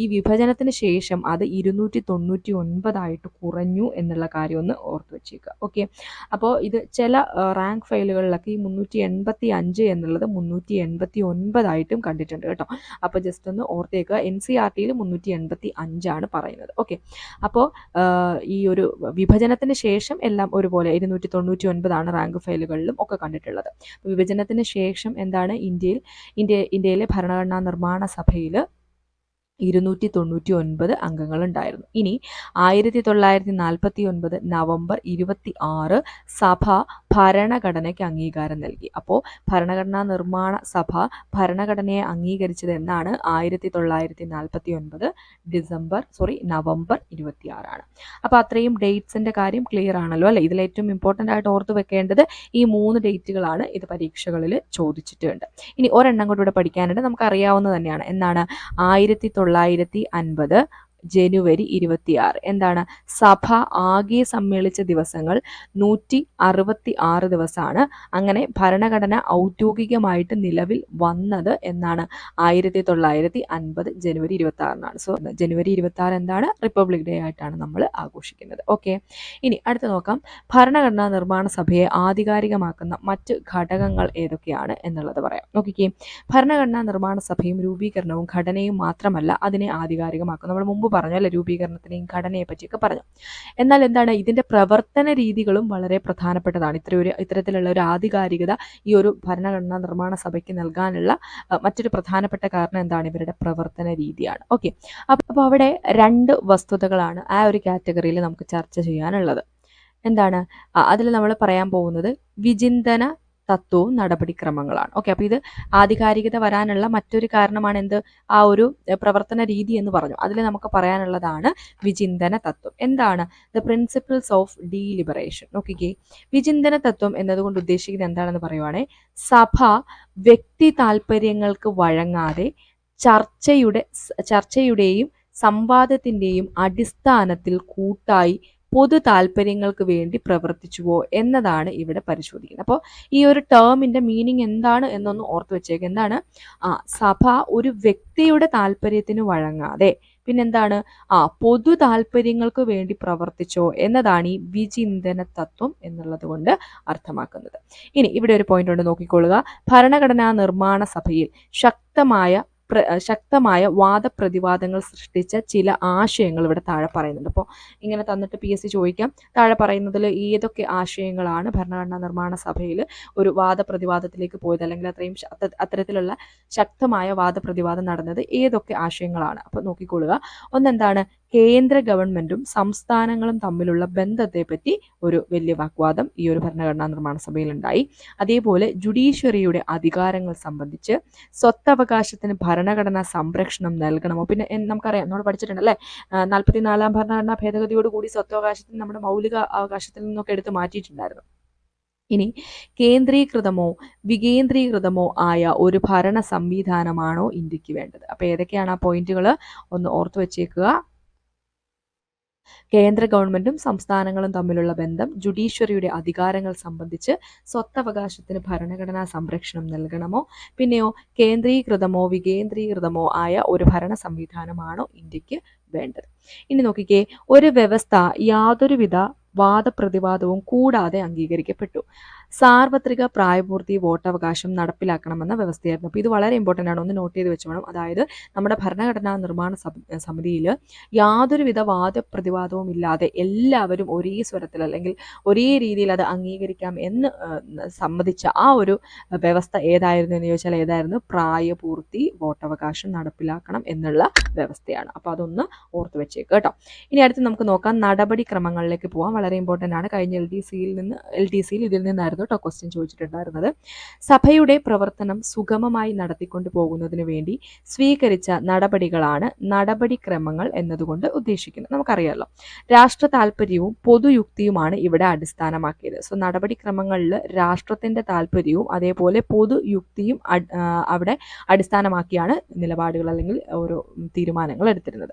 ഈ വിഭജനത്തിന് ശേഷം അത് ഇരുന്നൂറ്റി തൊണ്ണൂറ്റി ഒൻപതായിട്ട് കുറഞ്ഞു എന്നുള്ള കാര്യം ഒന്ന് ഓർത്ത് വെച്ചേക്കുക. ഓക്കെ? അപ്പോൾ ഇത് ചില റാങ്ക് ഫയലുകളിലൊക്കെ ഈ മുന്നൂറ്റി എൺപത്തി അഞ്ച് എന്നുള്ളത് മുന്നൂറ്റി എൺപത്തി ഒൻപതായിട്ടും കണ്ടിട്ടുണ്ട് കേട്ടോ. അപ്പോൾ ജസ്റ്റ് ഒന്ന് ഓർത്തേക്കുക എൻ സി ആർ ടിയിൽ മുന്നൂറ്റി എൺപത്തി അഞ്ചാണ് പറയുന്നത്. ഓക്കെ? അപ്പോൾ ഈ ഒരു വിഭജനത്തിന് ശേഷം എല്ലാം ഒരുപോലെ ഇരുന്നൂറ്റി തൊണ്ണൂറ്റി ഒൻപതാണ് റാങ്ക് ഫയലുകളിലും ഒക്കെ കണ്ടിട്ടുള്ളത്. വിഭജനത്തിന് ശേഷം എന്താണ് ഇന്ത്യയിൽ ഇന്ത്യ ഇന്ത്യയിലെ ഭരണഘടനാ നിർമ്മാണ സഭയിൽ ഇരുന്നൂറ്റി തൊണ്ണൂറ്റി ഒൻപത് അംഗങ്ങളുണ്ടായിരുന്നു. ഇനി ആയിരത്തി തൊള്ളായിരത്തി നാൽപ്പത്തി ഒൻപത് നവംബർ ഇരുപത്തി ആറ് സഭ ഭരണഘടനയ്ക്ക് അംഗീകാരം നൽകി. അപ്പോൾ ഭരണഘടനാ നിർമ്മാണ സഭ ഭരണഘടനയെ അംഗീകരിച്ചത് എന്നാണ് ആയിരത്തി തൊള്ളായിരത്തി നാൽപ്പത്തി ഒൻപത് ഡിസംബർ സോറി നവംബർ ഇരുപത്തി ആറാണ് അപ്പോൾ അത്രയും ഡേറ്റ്സിന്റെ കാര്യം ക്ലിയർ ആണല്ലോ അല്ലേ? ഇതിൽ ഏറ്റവും ഇമ്പോർട്ടന്റ് ആയിട്ട് ഓർത്ത് വെക്കേണ്ടത് ഈ മൂന്ന് ഡേറ്റുകളാണ് ഇത് പരീക്ഷകളിൽ ചോദിച്ചിട്ടുണ്ട്. ഇനി ഒരെണ്ണം കൂടി പഠിക്കാനുണ്ട്. നമുക്ക് അറിയാവുന്നത് തന്നെയാണ്. എന്നാണ് ആയിരത്തി തൊള്ളായിരത്തി അൻപത്. ജനുവരി ഇരുപത്തിയാറ്. എന്താണ്? സഭ ആകെ സമ്മേളിച്ച ദിവസങ്ങൾ നൂറ്റി അറുപത്തി ആറ് ദിവസമാണ്. അങ്ങനെ ഭരണഘടന ഔദ്യോഗികമായിട്ട് നിലവിൽ വന്നത് എന്നാണ്. ആയിരത്തി തൊള്ളായിരത്തി അൻപത് ജനുവരി ഇരുപത്തി ആറിനാണ് സോ ജനുവരി ഇരുപത്തി ആറ് എന്താണ്? റിപ്പബ്ലിക് ഡേ ആയിട്ടാണ് നമ്മൾ ആഘോഷിക്കുന്നത്. ഓക്കെ ഇനി അടുത്ത് നോക്കാം. ഭരണഘടനാ നിർമ്മാണ സഭയെ ആധികാരികമാക്കുന്ന മറ്റ് ഘടകങ്ങൾ ഏതൊക്കെയാണ് എന്നുള്ളത് പറയാം. നോക്കിക്കേ. ഭരണഘടനാ നിർമ്മാണ സഭയും രൂപീകരണവും ഘടനയും മാത്രമല്ല അതിനെ ആധികാരികമാക്കും. നമ്മൾ മുമ്പ് പറഞ്ഞു അല്ലെ രൂപീകരണത്തിനെയും ഘടനയെ പറ്റിയൊക്കെ പറഞ്ഞു. എന്നാൽ എന്താണ് ഇതിന്റെ പ്രവർത്തന രീതികളും വളരെ പ്രധാനപ്പെട്ടതാണ്. ഇത്ര ഒരു ഇത്തരത്തിലുള്ള ഒരു ആധികാരികത ഈ ഒരു ഭരണഘടനാ നിർമ്മാണ സഭയ്ക്ക് നൽകാനുള്ള മറ്റൊരു പ്രധാനപ്പെട്ട കാരണം എന്താണ്? ഇവരുടെ പ്രവർത്തന രീതിയാണ്. ഓക്കെ. അപ്പോൾ അവിടെ രണ്ട് വസ്തുതകളാണ് ആ ഒരു കാറ്റഗറിയിൽ നമുക്ക് ചർച്ച ചെയ്യാനുള്ളത്. എന്താണ്? അതിൽ നമ്മൾ പറയാൻ പോകുന്നത് വിചിന്തന തത്വവും നടപടിക്രമങ്ങളാണ്. ഓക്കെ അപ്പോൾ ഇത് ആധികാരികത വരാനുള്ള മറ്റൊരു കാരണമാണ് എന്ത്? ആ ഒരു പ്രവർത്തന രീതി എന്ന് പറഞ്ഞു. അതിൽ നമുക്ക് പറയാനുള്ളതാണ് വിചിന്തന തത്വം. എന്താണ്? ദ പ്രിൻസിപ്പിൾസ് ഓഫ് ഡീലിബറേഷൻ നോക്കിക്കേ. വിചിന്തന തത്വം എന്നതുകൊണ്ട് ഉദ്ദേശിക്കുന്നത് എന്താണെന്ന് പറയുവാണേ? സഭ വ്യക്തി താല്പര്യങ്ങൾക്ക് വഴങ്ങാതെ ചർച്ചയുടെ ചർച്ചയുടെയും സംവാദത്തിന്റെയും അടിസ്ഥാനത്തിൽ കൂട്ടായി പൊതു താല്പര്യങ്ങൾക്ക് വേണ്ടി പ്രവർത്തിച്ചുവോ എന്നതാണ് ഇവിടെ പരിശോധിക്കുന്നത്. അപ്പോൾ ഈ ഒരു ടേമിന്റെ മീനിങ് എന്താണ് എന്നൊന്ന് ഓർത്ത് വെച്ചേക്ക്. എന്താണ്? ആ സഭ ഒരു വ്യക്തിയുടെ താല്പര്യത്തിന് വഴങ്ങാതെ പിന്നെന്താണ്? ആ പൊതു താല്പര്യങ്ങൾക്ക് വേണ്ടി പ്രവർത്തിച്ചോ എന്നതാണ് ഈ വിചിന്തന തത്വം എന്നുള്ളത് കൊണ്ട് അർത്ഥമാക്കുന്നത്. ഇനി ഇവിടെ ഒരു പോയിന്റ് ഉണ്ട് നോക്കിക്കൊള്ളുക. ഭരണഘടനാ നിർമ്മാണ സഭയിൽ ശക്തമായ ശക്തമായ വാദപ്രതിവാദങ്ങൾ സൃഷ്ടിച്ച ചില ആശയങ്ങൾ ഇവിടെ താഴെ പറയുന്നുണ്ട്. അപ്പോൾ ഇങ്ങനെ തന്നിട്ട് പി എസ് സി ചോദിക്കാം. താഴെ പറയുന്നതിൽ ഏതൊക്കെ ആശയങ്ങളാണ് ഭരണഘടനാ നിർമ്മാണ സഭയിൽ ഒരു വാദപ്രതിവാദത്തിലേക്ക് പോയത്? അല്ലെങ്കിൽ അത്രയും അത്തരത്തിലുള്ള ശക്തമായ വാദപ്രതിവാദം നടന്നത് ഏതൊക്കെ ആശയങ്ങളാണ്? അപ്പോൾ നോക്കിക്കൊള്ളുക. ഒന്നെന്താണ്? കേന്ദ്ര ഗവൺമെന്റും സംസ്ഥാനങ്ങളും തമ്മിലുള്ള ബന്ധത്തെപ്പറ്റി ഒരു വലിയ വാഗ്വാദം ഈ ഒരു ഭരണഘടനാ നിർമ്മാണ സഭയിൽ ഉണ്ടായി അതേപോലെ ജുഡീഷ്യറിയുടെ അധികാരങ്ങൾ സംബന്ധിച്ച് സ്വത്തവകാശത്തിന് ഭരണഘടനാ സംരക്ഷണം നൽകണമോ? പിന്നെ നമുക്കറിയാം നമ്മൾ പഠിച്ചിട്ടുണ്ടല്ലേ നാൽപ്പത്തിനാലാം ഭരണഘടനാ ഭേദഗതിയോടുകൂടി സ്വത്തവകാശത്തിന് നമ്മുടെ മൗലിക അവകാശത്തിൽ നിന്നൊക്കെ എടുത്ത് മാറ്റിയിട്ടുണ്ടായിരുന്നു. ഇനി കേന്ദ്രീകൃതമോ വികേന്ദ്രീകൃതമോ ആയ ഒരു ഭരണ സംവിധാനമാണോ ഇന്ത്യയ്ക്ക് വേണ്ടത്? അപ്പോൾ ഏതൊക്കെയാണ് ആ പോയിന്റുകൾ ഒന്ന് ഓർത്തു വെച്ചേക്കുക. കേന്ദ്ര ഗവൺമെന്റും സംസ്ഥാനങ്ങളും തമ്മിലുള്ള ബന്ധം ജുഡീഷ്യറിയുടെ അധികാരങ്ങൾ സംബന്ധിച്ച് സ്വത്തവകാശത്തിന് ഭരണഘടനാ സംരക്ഷണം നൽകണമോ? പിന്നെയോ കേന്ദ്രീകൃതമോ വികേന്ദ്രീകൃതമോ ആയ ഒരു ഭരണ സംവിധാനമാണോ ഇന്ത്യയ്ക്ക് വേണ്ടത്? ഇനി നോക്കിക്കേ ഒരു വ്യവസ്ഥ യാതൊരുവിധ വാദപ്രതിവാദവും കൂടാതെ അംഗീകരിക്കപ്പെട്ടു. സാർവത്രിക പ്രായപൂർത്തി വോട്ടവകാശം നടപ്പിലാക്കണമെന്ന വ്യവസ്ഥയായിരുന്നു. അപ്പോൾ ഇത് വളരെ ഇമ്പോർട്ടന്റ് ആണ്. ഒന്ന് നോട്ട് ചെയ്ത് വെച്ചോണം അതായത് നമ്മുടെ ഭരണഘടനാ നിർമ്മാണ സമിതിയിൽ യാതൊരുവിധ വാദപ്രതിവാദവും ഇല്ലാതെ എല്ലാവരും ഒരേ സ്വരത്തിൽ അല്ലെങ്കിൽ ഒരേ രീതിയിൽ അത് അംഗീകരിക്കാം എന്ന് സമ്മതിച്ച ആ ഒരു വ്യവസ്ഥ ഏതായിരുന്നു എന്ന് ചോദിച്ചാൽ ഏതായിരുന്നു? പ്രായപൂർത്തി വോട്ടവകാശം നടപ്പിലാക്കണം എന്നുള്ള വ്യവസ്ഥയാണ്. അപ്പോൾ അതൊന്ന് ഓർത്ത് വെച്ചേക്ക് കേട്ടോ. ഇനി അടുത്ത് നമുക്ക് നോക്കാം. നടപടിക്രമങ്ങളിലേക്ക് പോകാം വളരെ ഇമ്പോർട്ടന്റ് ആണ്. കഴിഞ്ഞ എൽ ഡി സിയിൽ നിന്ന് എൽ ഡി സിയിൽ ഇതിൽ നിന്നായിരുന്നു കേട്ടോ ക്വസ്റ്റ്യൻ ചോദിച്ചിട്ടുണ്ടായിരുന്നത്. സഭയുടെ പ്രവർത്തനം സുഗമമായി നടത്തിക്കൊണ്ടു പോകുന്നതിന് വേണ്ടി സ്വീകരിച്ച നടപടികളാണ് നടപടിക്രമങ്ങൾ എന്നതുകൊണ്ട് ഉദ്ദേശിക്കുന്നത്. നമുക്കറിയാമല്ലോ രാഷ്ട്ര താല്പര്യവും പൊതുയുക്തിയുമാണ് ഇവിടെ അടിസ്ഥാനമാക്കിയത്. സോ നടപടിക്രമങ്ങളിൽ രാഷ്ട്രത്തിന്റെ താല്പര്യവും അതേപോലെ പൊതുയുക്തിയും അവിടെ അടിസ്ഥാനമാക്കിയാണ് നിലപാടുകൾ അല്ലെങ്കിൽ ഓരോ തീരുമാനങ്ങൾ എടുത്തിരുന്നത്.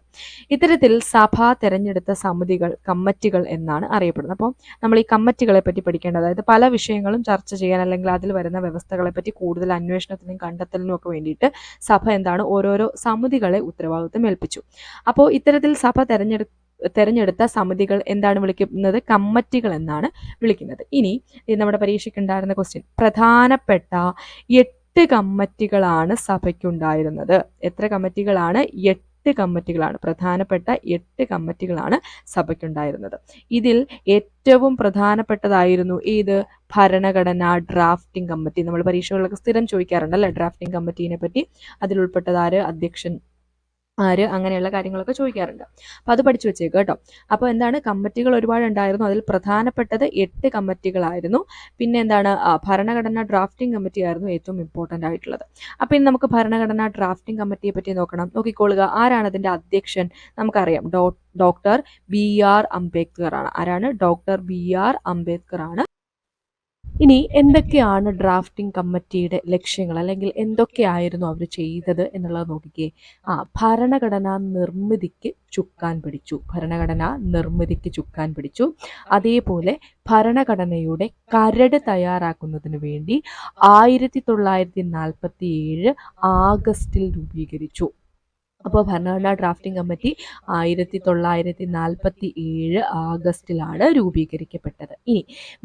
ഇത്തരത്തിൽ സഭ തെരഞ്ഞെടുത്ത സമിതികൾ കമ്മിറ്റികൾ എന്നാണ് അറിയപ്പെടുന്നത്. അപ്പോൾ നമ്മൾ ഈ കമ്മിറ്റികളെ പറ്റി പഠിക്കേണ്ടത്. അതായത് പല വിഷയങ്ങളും ചർച്ച ചെയ്യാൻ അല്ലെങ്കിൽ അതിൽ വരുന്ന വ്യവസ്ഥകളെ പറ്റി കൂടുതൽ അന്വേഷണത്തിനും കണ്ടെത്തലിനും ഒക്കെ വേണ്ടിയിട്ട് സഭ എന്താണ് ഓരോരോ സമിതികളെ ഉത്തരവാദിത്വം ഏൽപ്പിച്ചു. അപ്പോൾ ഇത്തരത്തിൽ സഭ തെരഞ്ഞെടുത്ത തെരഞ്ഞെടുത്ത സമിതികൾ എന്താണ് വിളിക്കുന്നത്? കമ്മിറ്റികൾ എന്നാണ് വിളിക്കുന്നത്. ഇനി നമ്മുടെ പരീക്ഷയ്ക്കുണ്ടായിരുന്ന ക്വസ്റ്റ്യൻ പ്രധാനപ്പെട്ട എട്ട് കമ്മിറ്റികളാണ് സഭയ്ക്കുണ്ടായിരുന്നത്. എത്ര കമ്മിറ്റികളാണ്? എട്ട് എട്ട് കമ്മിറ്റികളാണ്. പ്രധാനപ്പെട്ട എട്ട് കമ്മിറ്റികളാണ് സഭയ്ക്കുണ്ടായിരുന്നത്. ഇതിൽ ഏറ്റവും പ്രധാനപ്പെട്ടതായിരുന്നു ഏത്? ഭരണഘടന ഡ്രാഫ്റ്റിംഗ് കമ്മിറ്റി. നമ്മൾ പരീക്ഷകളിലൊക്കെ സ്ഥിരം ചോദിക്കാറുണ്ട് അല്ലെ ഡ്രാഫ്റ്റിംഗ് കമ്മിറ്റീനെ പറ്റി. അതിലുൾപ്പെട്ടതാര് അധ്യക്ഷൻ ആര് അങ്ങനെയുള്ള കാര്യങ്ങളൊക്കെ ചോദിക്കാറുണ്ട്. അപ്പോൾ അത് പഠിച്ചു വെച്ചേക്ക് കേട്ടോ. അപ്പോൾ എന്താണ്? കമ്മിറ്റികൾ ഒരുപാട് ഉണ്ടായിരുന്നു അതിൽ പ്രധാനപ്പെട്ടത് എട്ട് കമ്മിറ്റികളായിരുന്നു. പിന്നെ എന്താണ്? ഭരണഘടനാ ഡ്രാഫ്റ്റിംഗ് കമ്മിറ്റി ആയിരുന്നു ഏറ്റവും ഇമ്പോർട്ടന്റ് ആയിട്ടുള്ളത്. അപ്പോൾ ഇനി നമുക്ക് ഭരണഘടനാ ഡ്രാഫ്റ്റിംഗ് കമ്മിറ്റിയെ പറ്റി നോക്കണം. നോക്കിക്കോളുക. ആരാണ് അതിന്റെ അധ്യക്ഷൻ? നമുക്കറിയാം. ഡോക്ടർ ബി ആർ അംബേദ്കർ ആണ് ആരാണ്? ഡോക്ടർ ബി ആർ അംബേദ്കർ ആണ് ഇനി എന്തൊക്കെയാണ് ഡ്രാഫ്റ്റിംഗ് കമ്മിറ്റിയുടെ ലക്ഷ്യങ്ങൾ? അല്ലെങ്കിൽ എന്തൊക്കെയായിരുന്നു അവർ ചെയ്തത് എന്നുള്ളത് നോക്കിക്കേ. ആ ഭരണഘടനാ നിർമ്മിതിക്ക് ചുക്കാൻ പിടിച്ചു. ഭരണഘടനാ നിർമ്മിതിക്ക് ചുക്കാൻ പിടിച്ചു. അതേപോലെ ഭരണഘടനയുടെ കരട് തയ്യാറാക്കുന്നതിന് വേണ്ടി ആയിരത്തി തൊള്ളായിരത്തി നാൽപ്പത്തി ഏഴ് ആഗസ്റ്റിൽ രൂപീകരിച്ചു. അപ്പോൾ ഭരണഘടനാ ഡ്രാഫ്റ്റിംഗ് കമ്മിറ്റി ആയിരത്തി തൊള്ളായിരത്തി നാൽപ്പത്തി ഏഴ് ആഗസ്റ്റിലാണ് രൂപീകരിക്കപ്പെട്ടത്. ഇനി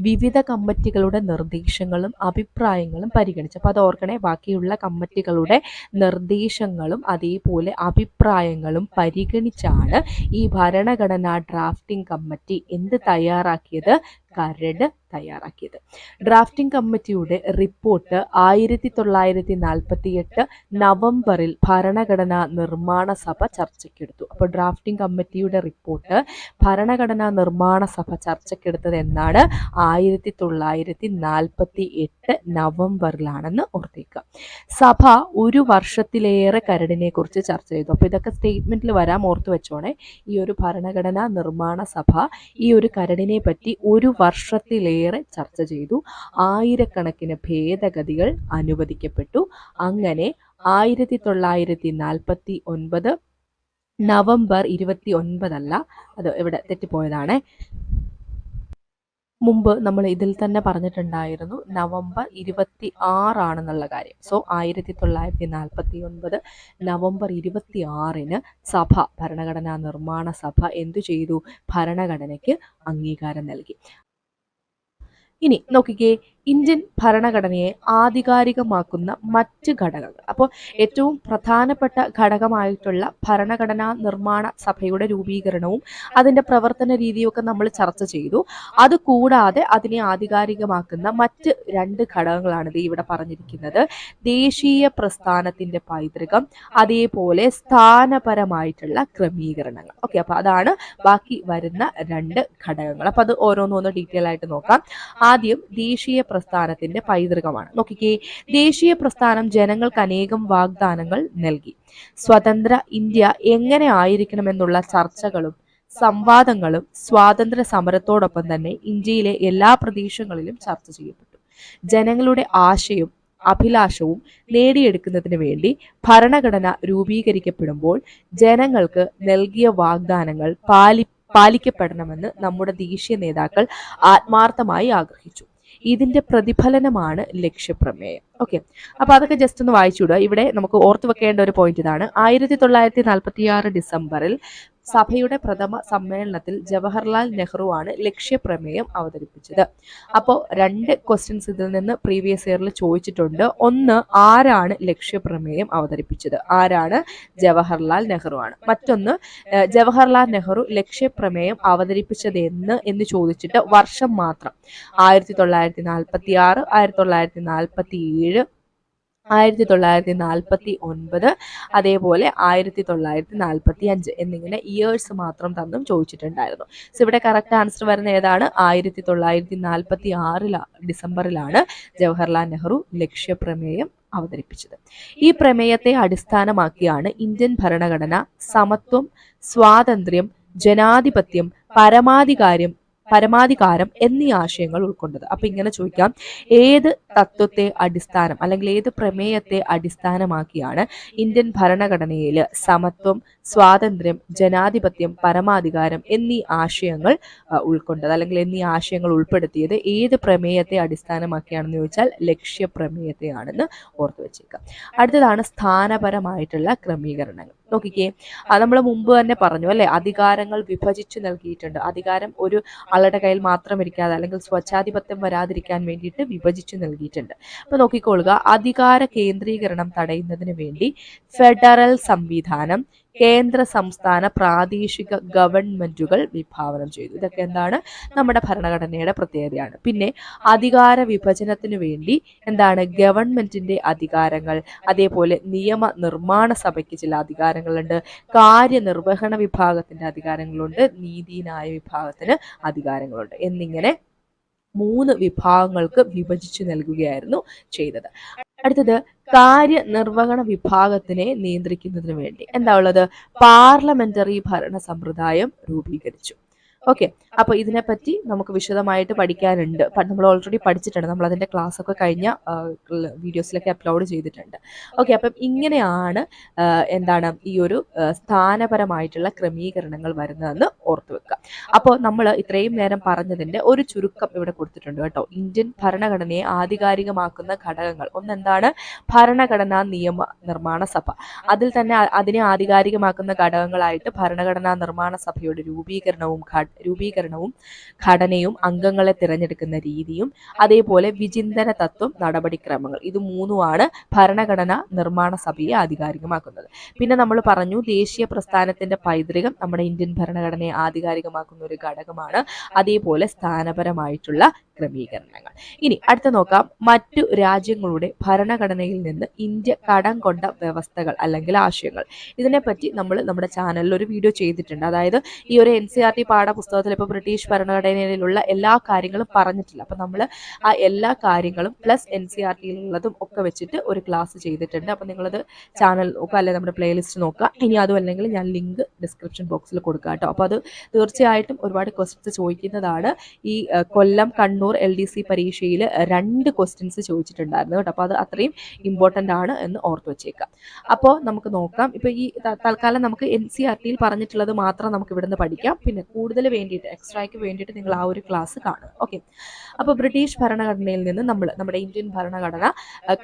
വിവിധ കമ്മിറ്റികളുടെ നിർദ്ദേശങ്ങളും അഭിപ്രായങ്ങളും പരിഗണിച്ചു. അപ്പോൾ അത് ഓർക്കണേ ബാക്കിയുള്ള കമ്മിറ്റികളുടെ നിർദ്ദേശങ്ങളും അതേപോലെ അഭിപ്രായങ്ങളും പരിഗണിച്ചാണ് ഈ ഭരണഘടനാ ഡ്രാഫ്റ്റിംഗ് കമ്മിറ്റി എന്ത് തയ്യാറാക്കിയത് കരട് തയ്യാറാക്കിയത്. ഡ്രാഫ്റ്റിംഗ് കമ്മിറ്റിയുടെ റിപ്പോർട്ട് ആയിരത്തി തൊള്ളായിരത്തി നാൽപ്പത്തി എട്ട് നവംബറിൽ ഭരണഘടനാ നിർമ്മാണ സഭ ചർച്ചയ്ക്കെടുത്തു. അപ്പോൾ ഡ്രാഫ്റ്റിംഗ് കമ്മിറ്റിയുടെ റിപ്പോർട്ട് ഭരണഘടനാ നിർമ്മാണ സഭ ചർച്ചയ്ക്കെടുത്തത് എന്നാണ് ആയിരത്തി തൊള്ളായിരത്തി നാൽപ്പത്തി എട്ട് നവംബറിലാണെന്ന് ഓർത്തേക്കുക. സഭ ഒരു വർഷത്തിലേറെ കരടിനെ കുറിച്ച് ചർച്ച ചെയ്തു. അപ്പോൾ ഇതൊക്കെ സ്റ്റേറ്റ്മെന്റിൽ വരാം ഓർത്തു വെച്ചോണേ. ഈ ഒരു ഭരണഘടനാ നിർമ്മാണ സഭ ഈ ഒരു കരടിനെ പറ്റി ഒരു വർഷത്തിലേറെ ചർച്ച ചെയ്തു. ആയിരക്കണക്കിന് ഭേദഗതികൾ അനുവദിക്കപ്പെട്ടു. അങ്ങനെ ആയിരത്തി തൊള്ളായിരത്തി നാൽപ്പത്തി ഒൻപത് നവംബർ ഇരുപത്തി ഒൻപതല്ല അത് ഇവിടെ തെറ്റിപ്പോയതാണ്. മുമ്പ് നമ്മൾ ഇതിൽ തന്നെ പറഞ്ഞിട്ടുണ്ടായിരുന്നു നവംബർ ഇരുപത്തി ആറാണെന്നുള്ള കാര്യം. സോ ആയിരത്തി തൊള്ളായിരത്തി നാൽപ്പത്തി ഒൻപത് നവംബർ ഇരുപത്തി ആറിന് സഭ ഭരണഘടനാ നിർമ്മാണ സഭ എന്തു ചെയ്തു? ഭരണഘടനയ്ക്ക് അംഗീകാരം നൽകി. ഇനി നോക്കിക്കേ ഇന്ത്യൻ ഭരണഘടനയെ ആധികാരികമാക്കുന്ന മറ്റ് ഘടകങ്ങൾ. അപ്പോൾ ഏറ്റവും പ്രധാനപ്പെട്ട ഘടകമായിട്ടുള്ള ഭരണഘടനാ നിർമ്മാണ സഭയുടെ രൂപീകരണവും അതിന്റെ പ്രവർത്തന രീതിയൊക്കെ നമ്മൾ ചർച്ച ചെയ്തു. അതുകൂടാതെ അതിനെ ആധികാരികമാക്കുന്ന മറ്റ് രണ്ട് ഘടകങ്ങളാണ് ഇത് ഇവിടെ പറഞ്ഞിരിക്കുന്നത്. ദേശീയ പ്രസ്ഥാനത്തിന്റെ പൈതൃകം അതേപോലെ സ്ഥാനപരമായിട്ടുള്ള ക്രമീകരണങ്ങൾ. ഓക്കെ അപ്പോൾ അതാണ് ബാക്കി വരുന്ന രണ്ട് ഘടകങ്ങൾ. അപ്പോൾ അത് ഓരോന്നോന്ന് ഡീറ്റെയിൽ ആയിട്ട് നോക്കാം. ആദ്യം ദേശീയ പ്രസ്ഥാനത്തിന്റെ പൈതൃകമാണ്. നോക്കിക്കേ ദേശീയ പ്രസ്ഥാനം ജനങ്ങൾക്ക് അനേകം വാഗ്ദാനങ്ങൾ നൽകി. സ്വതന്ത്ര ഇന്ത്യ എങ്ങനെ ആയിരിക്കണമെന്നുള്ള ചർച്ചകളും സംവാദങ്ങളും സ്വാതന്ത്ര്യ സമരത്തോടൊപ്പം തന്നെ ഇന്ത്യയിലെ എല്ലാ പ്രദേശങ്ങളിലും ചർച്ച ചെയ്യപ്പെട്ടു. ജനങ്ങളുടെ ആശയും അഭിലാഷവും നേടിയെടുക്കുന്നതിന് വേണ്ടി ഭരണഘടന രൂപീകരിക്കപ്പെടുമ്പോൾ ജനങ്ങൾക്ക് നൽകിയ വാഗ്ദാനങ്ങൾ പാലി പാലിക്കപ്പെടണമെന്ന് നമ്മുടെ ദേശീയ നേതാക്കൾ ആത്മാർത്ഥമായി ആഗ്രഹിച്ചു. ഇതിന്റെ പ്രതിഫലനമാണ് ലക്ഷ്യപ്രമേയം. ഓക്കെ അപ്പൊ അതൊക്കെ ജസ്റ്റ് ഒന്ന് വായിച്ചുവിടുക. ഇവിടെ നമുക്ക് ഓർത്തു വെക്കേണ്ട ഒരു പോയിന്റ് ഇതാണ്. ആയിരത്തി തൊള്ളായിരത്തി നാൽപ്പത്തി ആറ് ഡിസംബറിൽ സഭയുടെ പ്രഥമ സമ്മേളനത്തിൽ ജവഹർലാൽ നെഹ്റു ആണ് ലക്ഷ്യപ്രമേയം അവതരിപ്പിച്ചത്. അപ്പോൾ രണ്ട് ക്വസ്റ്റ്യൻസ് ഇതിൽ നിന്ന് പ്രീവിയസ് ഇയറിൽ ചോദിച്ചിട്ടുണ്ട്. ഒന്ന് ആരാണ് ലക്ഷ്യപ്രമേയം അവതരിപ്പിച്ചത്? ആരാണ് ജവഹർലാൽ നെഹ്റു ആണ് മറ്റൊന്ന് ജവഹർലാൽ നെഹ്റു ലക്ഷ്യപ്രമേയം അവതരിപ്പിച്ചത് എന്ന് എന്ന് ചോദിച്ചിട്ട് വർഷം മാത്രം. ആയിരത്തി തൊള്ളായിരത്തി നാൽപ്പത്തി ആറ് ആയിരത്തി തൊള്ളായിരത്തി നാൽപ്പത്തി ഏഴ് ആയിരത്തി തൊള്ളായിരത്തി നാൽപ്പത്തി ഒൻപത് അതേപോലെ ആയിരത്തി തൊള്ളായിരത്തി നാൽപ്പത്തി അഞ്ച് എന്നിങ്ങനെ ഇയേഴ്സ് മാത്രം തന്നും ചോദിച്ചിട്ടുണ്ടായിരുന്നു. സോ ഇവിടെ കറക്റ്റ് ആൻസർ വരുന്ന ഏതാണ്? ആയിരത്തി തൊള്ളായിരത്തി നാൽപ്പത്തി ആറില ഡിസംബറിലാണ് ജവഹർലാൽ നെഹ്റു ലക്ഷ്യപ്രമേയം അവതരിപ്പിച്ചത്. ഈ പ്രമേയത്തെ അടിസ്ഥാനമാക്കിയാണ് ഇന്ത്യൻ ഭരണഘടന സമത്വം സ്വാതന്ത്ര്യം ജനാധിപത്യം പരമാധികാരം പരമാധികാരം എന്നീ ആശയങ്ങൾ ഉൾക്കൊണ്ടത്. അപ്പൊ ഇങ്ങനെ ചോദിക്കാം. ഏത് തത്വത്തെ അടിസ്ഥാനം അല്ലെങ്കിൽ ഏത് പ്രമേയത്തെ അടിസ്ഥാനമാക്കിയാണ് ഇന്ത്യൻ ഭരണഘടനയിൽ സമത്വം സ്വാതന്ത്ര്യം ജനാധിപത്യം പരമാധികാരം എന്നീ ആശയങ്ങൾ ഉൾക്കൊണ്ടത്? അല്ലെങ്കിൽ എന്നീ ആശയങ്ങൾ ഉൾപ്പെടുത്തിയത് ഏത് പ്രമേയത്തെ അടിസ്ഥാനമാക്കിയാണെന്ന് ചോദിച്ചാൽ ലക്ഷ്യപ്രമേയത്തെയാണെന്ന് ഓർത്തു വെച്ചേക്കാം. അടുത്തതാണ് സ്ഥാനപരമായിട്ടുള്ള ക്രമീകരണങ്ങൾ. നോക്കിക്കേ. അത് നമ്മൾ മുമ്പ് തന്നെ പറഞ്ഞു അല്ലെ? അധികാരങ്ങൾ വിഭജിച്ചു നൽകിയിട്ടുണ്ട്. അധികാരം ഒരു ആളുടെ കയ്യിൽ മാത്രം ഇരിക്കാതെ അല്ലെങ്കിൽ സ്വച്ഛാധിപത്യം വരാതിരിക്കാൻ വേണ്ടിയിട്ട് വിഭജിച്ചു നൽകിയിട്ടുണ്ട്. അപ്പൊ നോക്കിക്കൊള്ളുക. അധികാര കേന്ദ്രീകരണം തടയുന്നതിന് വേണ്ടി ഫെഡറൽ സംവിധാനം കേന്ദ്ര സംസ്ഥാന പ്രാദേശിക ഗവൺമെന്റുകൾ വിഭാവനം ചെയ്തു. ഇതൊക്കെ എന്താണ്? നമ്മുടെ ഭരണഘടനയുടെ പ്രത്യേകതയാണ്. പിന്നെ അധികാര വിഭജനത്തിനു വേണ്ടി എന്താണ്? ഗവൺമെന്റിന്റെ അധികാരങ്ങൾ അതേപോലെ നിയമ നിർമ്മാണ സഭയ്ക്ക് ചില അധികാരങ്ങളുണ്ട്. കാര്യനിർവഹണ വിഭാഗത്തിന്റെ അധികാരങ്ങളുണ്ട്. നീതിന്യായ വിഭാഗത്തിന് അധികാരങ്ങളുണ്ട്. എന്നിങ്ങനെ മൂന്ന് വിഭാഗങ്ങൾക്ക് വിഭജിച്ചു നൽകുകയായിരുന്നു ചെയ്തത്. അടുത്തത് കാര്യനിർവഹണ വിഭാഗത്തിനെ നിയന്ത്രിക്കുന്നതിന് വേണ്ടി. എന്താ ഉള്ളത്? പാർലമെന്ററി ഭരണ സമ്പ്രദായം രൂപീകരിച്ചു. ഓക്കെ അപ്പോൾ ഇതിനെപ്പറ്റി നമുക്ക് വിശദമായിട്ട് പഠിക്കാനുണ്ട്. നമ്മൾ ഓൾറെഡി പഠിച്ചിട്ടുണ്ട്. നമ്മൾ അതിന്റെ ക്ലാസ് ഒക്കെ കഴിഞ്ഞ വീഡിയോസിലൊക്കെ അപ്ലോഡ് ചെയ്തിട്ടുണ്ട്. ഓക്കെ അപ്പം ഇങ്ങനെയാണ് എന്താണ് ഈ ഒരു സ്ഥാനപരമായിട്ടുള്ള ക്രമീകരണങ്ങൾ വരുന്നതെന്ന് ഓർത്തു വെക്കുക അപ്പോൾ നമ്മൾ ഇത്രയും നേരം പറഞ്ഞതിന്റെ ഒരു ചുരുക്കം ഇവിടെ കൊടുത്തിട്ടുണ്ട് കേട്ടോ. ഇന്ത്യൻ ഭരണഘടനയെ ആധികാരികമാക്കുന്ന ഘടകങ്ങൾ. ഒന്നെന്താണ്? ഭരണഘടനാ നിയമ നിർമ്മാണ സഭ. അതിൽ തന്നെ അതിനെ ആധികാരികമാക്കുന്ന ഘടകങ്ങളായിട്ട് ഭരണഘടനാ നിർമ്മാണ സഭയുടെ രൂപീകരണവും രൂപീകരണവും ഘടനയും അംഗങ്ങളെ തിരഞ്ഞെടുക്കുന്ന രീതിയും അതേപോലെ വിചിന്തന തത്വം നടപടിക്രമങ്ങൾ. ഇത് മൂന്നുമാണ് ഭരണഘടന നിർമ്മാണ സഭയെ ആധികാരികമാക്കുന്നത്. പിന്നെ നമ്മൾ പറഞ്ഞു ദേശീയ പ്രസ്ഥാനത്തിന്റെ പൈതൃകം നമ്മുടെ ഇന്ത്യൻ ഭരണഘടനയെ ആധികാരികമാക്കുന്ന ഒരു ഘടകമാണ്. അതേപോലെ സ്ഥാനപരമായിട്ടുള്ള ക്രമീകരണങ്ങൾ. ഇനി അടുത്ത നോക്കാം. മറ്റു രാജ്യങ്ങളുടെ ഭരണഘടനയിൽ നിന്ന് ഇന്ത്യ കടം കൊണ്ട വ്യവസ്ഥകൾ അല്ലെങ്കിൽ ആശയങ്ങൾ. ഇതിനെപ്പറ്റി നമ്മൾ നമ്മുടെ ചാനലിൽ ഒരു വീഡിയോ ചെയ്തിട്ടുണ്ട്. അതായത് ഈ ഒരു എൻ സി ആർ ടി പാഠപുസ്തകത്തിൽ ഇപ്പോൾ ബ്രിട്ടീഷ് ഭരണഘടനയിലുള്ള എല്ലാ കാര്യങ്ങളും പറഞ്ഞിട്ടില്ല. അപ്പം നമ്മൾ ആ എല്ലാ കാര്യങ്ങളും പ്ലസ് എൻ സി ആർ ടിയിലുള്ളതും ഒക്കെ വെച്ചിട്ട് ഒരു ക്ലാസ് ചെയ്തിട്ടുണ്ട്. അപ്പം നിങ്ങളത് ചാനൽ നോക്കുക അല്ലെങ്കിൽ നമ്മുടെ പ്ലേലിസ്റ്റ് നോക്കുക. ഇനി അതും അല്ലെങ്കിൽ ഞാൻ ലിങ്ക് ഡിസ്ക്രിപ്ഷൻ ബോക്സിൽ കൊടുക്കുക കേട്ടോ. അപ്പോൾ അത് തീർച്ചയായിട്ടും ഒരുപാട് ക്വസ്റ്റ്യൻസ് ചോദിക്കുന്നതാണ്. ഈ Kollam Kannur L D C പരീക്ഷയിൽ രണ്ട് ക്വസ്റ്റ്യൻസ് ചോദിച്ചിട്ടുണ്ടായിരുന്നു കേട്ടോ. അപ്പോൾ അത് അത്രയും ഇമ്പോർട്ടന്റ് ആണ് എന്ന് ഓർത്ത് വെച്ചേക്കാം. അപ്പോൾ നമുക്ക് നോക്കാം. ഇപ്പോൾ ഈ തൽക്കാലം നമുക്ക് എൻ സി ആർ ടിയിൽ പറഞ്ഞിട്ടുള്ളത് മാത്രം നമുക്ക് ഇവിടുന്ന് പഠിക്കാം. പിന്നെ കൂടുതൽ വേണ്ടിയിട്ട് എക്സ്ട്രായ്ക്ക് വേണ്ടിയിട്ട് നിങ്ങൾ ആ ഒരു ക്ലാസ് കാണുക. ഓക്കെ അപ്പോൾ ബ്രിട്ടീഷ് ഭരണഘടനയിൽ നിന്ന് നമ്മൾ നമ്മുടെ ഇന്ത്യൻ ഭരണഘടന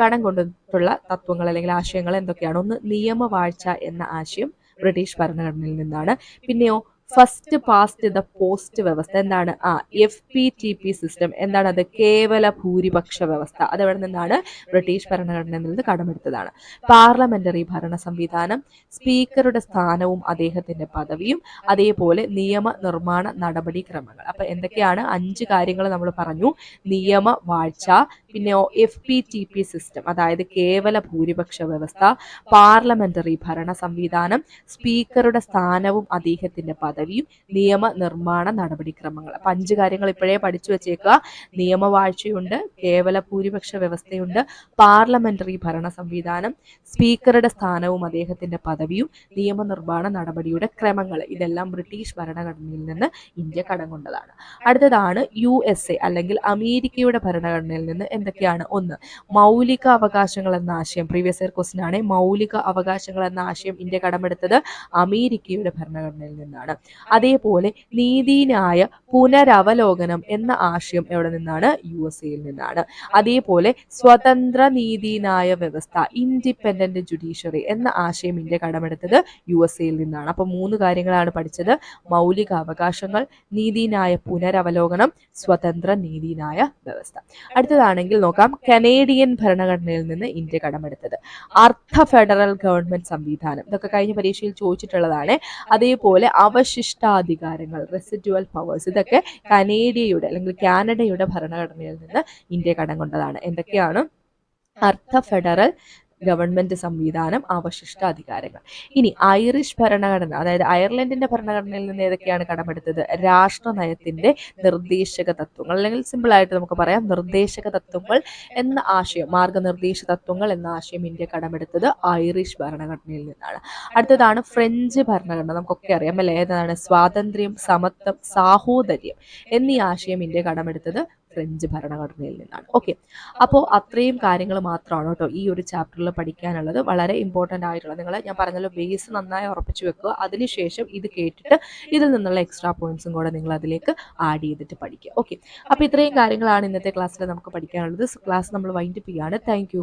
കടം കൊണ്ടിട്ടുള്ള തത്വങ്ങൾ അല്ലെങ്കിൽ ആശയങ്ങൾ എന്തൊക്കെയാണ്? ഒന്ന് നിയമവാഴ്ച എന്ന ആശയം ബ്രിട്ടീഷ് ഭരണഘടനയിൽ നിന്നാണ്. പിന്നെയോ ഫസ്റ്റ് പാസ്റ്റ് ദ പോസ്റ്റ് വ്യവസ്ഥ എന്താണ്? ആ F P T P system എന്താണ് അത്? കേവല ഭൂരിപക്ഷ വ്യവസ്ഥ. അത് എവിടെ നിന്നാണ് ബ്രിട്ടീഷ് ഭരണഘടനയിൽ നിന്ന് കടമെടുത്തതാണ്. പാർലമെന്ററി ഭരണ സംവിധാനം സ്പീക്കറുടെ സ്ഥാനവും അദ്ദേഹത്തിന്റെ പദവിയും അതേപോലെ നിയമ നിർമ്മാണ നടപടിക്രമങ്ങൾ. അപ്പൊ എന്തൊക്കെയാണ്? അഞ്ച് കാര്യങ്ങൾ നമ്മൾ പറഞ്ഞു. നിയമ വാഴ്ച പിന്നെ F P T P system അതായത് കേവല ഭൂരിപക്ഷ വ്യവസ്ഥ പാർലമെന്ററി ഭരണ സംവിധാനം സ്പീക്കറുടെ സ്ഥാനവും അദ്ദേഹത്തിന്റെ പദവി പദവിയും നിയമ നിർമ്മാണ നടപടിക്രമങ്ങൾ. അപ്പൊ അഞ്ച് കാര്യങ്ങൾ ഇപ്പോഴേ പഠിച്ചു വെച്ചേക്കുക. നിയമവാഴ്ചയുണ്ട് കേവല ഭൂരിപക്ഷ വ്യവസ്ഥയുണ്ട് പാർലമെന്ററി ഭരണ സംവിധാനം സ്പീക്കറുടെ സ്ഥാനവും അദ്ദേഹത്തിന്റെ പദവിയും നിയമനിർമ്മാണ നടപടിയുടെ ക്രമങ്ങൾ. ഇതെല്ലാം ബ്രിട്ടീഷ് ഭരണഘടനയിൽ നിന്ന് ഇന്ത്യ കടം കൊണ്ടതാണ് അടുത്തതാണ് യു എസ് എ അല്ലെങ്കിൽ അമേരിക്കയുടെ ഭരണഘടനയിൽ നിന്ന് എന്തൊക്കെയാണ് ഒന്ന്? മൗലിക അവകാശങ്ങൾ എന്ന ആശയം. പ്രീവിയസ് ഇയർ ക്വസ്റ്റൻ ആണ് മൗലിക അവകാശങ്ങൾ എന്ന ആശയം ഇന്ത്യ കടമെടുത്തത് അമേരിക്കയുടെ ഭരണഘടനയിൽ നിന്നാണ്. അതേപോലെ നീതിന്യായ പുനരവലോകനം എന്ന ആശയം എവിടെ നിന്നാണ്? യു എസ് എയിൽ നിന്നാണ്. അതേപോലെ സ്വതന്ത്ര നീതിന്യായ വ്യവസ്ഥ ഇൻഡിപെൻഡന്റ് ജുഡീഷ്യറി എന്ന ആശയം ഇന്ത്യ കടമെടുത്തത് യു എസ് എയിൽ നിന്നാണ്. അപ്പൊ മൂന്ന് കാര്യങ്ങളാണ് പഠിച്ചത്. മൗലിക അവകാശങ്ങൾ നീതിന്യായ പുനരവലോകനം സ്വതന്ത്ര നീതിന്യായ വ്യവസ്ഥ. അടുത്തതാണെങ്കിൽ നോക്കാം. കനേഡിയൻ ഭരണഘടനയിൽ നിന്ന് ഇന്ത്യ കടമെടുത്തത്. അർദ്ധ ഫെഡറൽ ഗവൺമെന്റ് സംവിധാനം. ഇതൊക്കെ കഴിഞ്ഞ പരീക്ഷയിൽ ചോദിച്ചിട്ടുള്ളതാണ്. അതേപോലെ അവശ വിശിഷ്ടാധികാരങ്ങൾ റെസിഡ്യുവൽ പവേഴ്സ് ഇതൊക്കെ കനേഡിയയുടെ അല്ലെങ്കിൽ കാനഡയുടെ ഭരണഘടനയിൽ നിന്ന് ഇന്ത്യ കടം കൊണ്ടതാണ്. എന്തൊക്കെയാണ്? അർദ്ധ ഫെഡറൽ ഗവൺമെന്റ് സംവിധാനം അവശിഷ്ട അധികാരങ്ങൾ. ഇനി ഐറിഷ് ഭരണഘടന അതായത് അയർലൻഡിന്റെ ഭരണഘടനയിൽ നിന്ന് ഏതൊക്കെയാണ് കടമെടുത്തത്? രാഷ്ട്രനയത്തിന്റെ നിർദ്ദേശക തത്വങ്ങൾ അല്ലെങ്കിൽ സിമ്പിൾ ആയിട്ട് നമുക്ക് പറയാം നിർദ്ദേശക തത്വങ്ങൾ എന്ന ആശയം മാർഗനിർദ്ദേശ തത്വങ്ങൾ എന്ന ആശയം ഇന്ത്യ കടമെടുത്തത് ഐറിഷ് ഭരണഘടനയിൽ നിന്നാണ്. അടുത്തതാണ് ഫ്രഞ്ച് ഭരണഘടന നമുക്കൊക്കെ അറിയാം അല്ലെ? ഏതാണ്? സ്വാതന്ത്ര്യം സമത്വം സാഹോദര്യം എന്നീ ആശയം ഇന്ത്യ കടമെടുത്തത് ഫ്രഞ്ച് ഭരണഘടനയിൽ നിന്നാണ്. ഓക്കെ. അപ്പോൾ അത്രയും കാര്യങ്ങൾ മാത്രമാണ് കേട്ടോ ഈ ഒരു ചാപ്റ്ററിൽ പഠിക്കാനുള്ളത്. വളരെ ഇമ്പോർട്ടന്റ് ആയിട്ടുള്ളത് നിങ്ങൾ ഞാൻ പറഞ്ഞല്ലോ ബേസ് നന്നായി ഉറപ്പിച്ചു വെക്കുക. അതിനുശേഷം ഇത് കേട്ടിട്ട് ഇതിൽ നിന്നുള്ള എക്സ്ട്രാ പോയിന്റ്സും കൂടെ നിങ്ങൾ അതിലേക്ക് ആഡ് ചെയ്തിട്ട് പഠിക്കുക. ഓക്കെ. അപ്പോൾ ഇത്രയും കാര്യങ്ങളാണ് ഇന്നത്തെ ക്ലാസ്സിൽ നമുക്ക് പഠിക്കാനുള്ളത്. ക്ലാസ് നമ്മൾ വൈൻഡപ്പ് ചെയ്യാണ്. താങ്ക്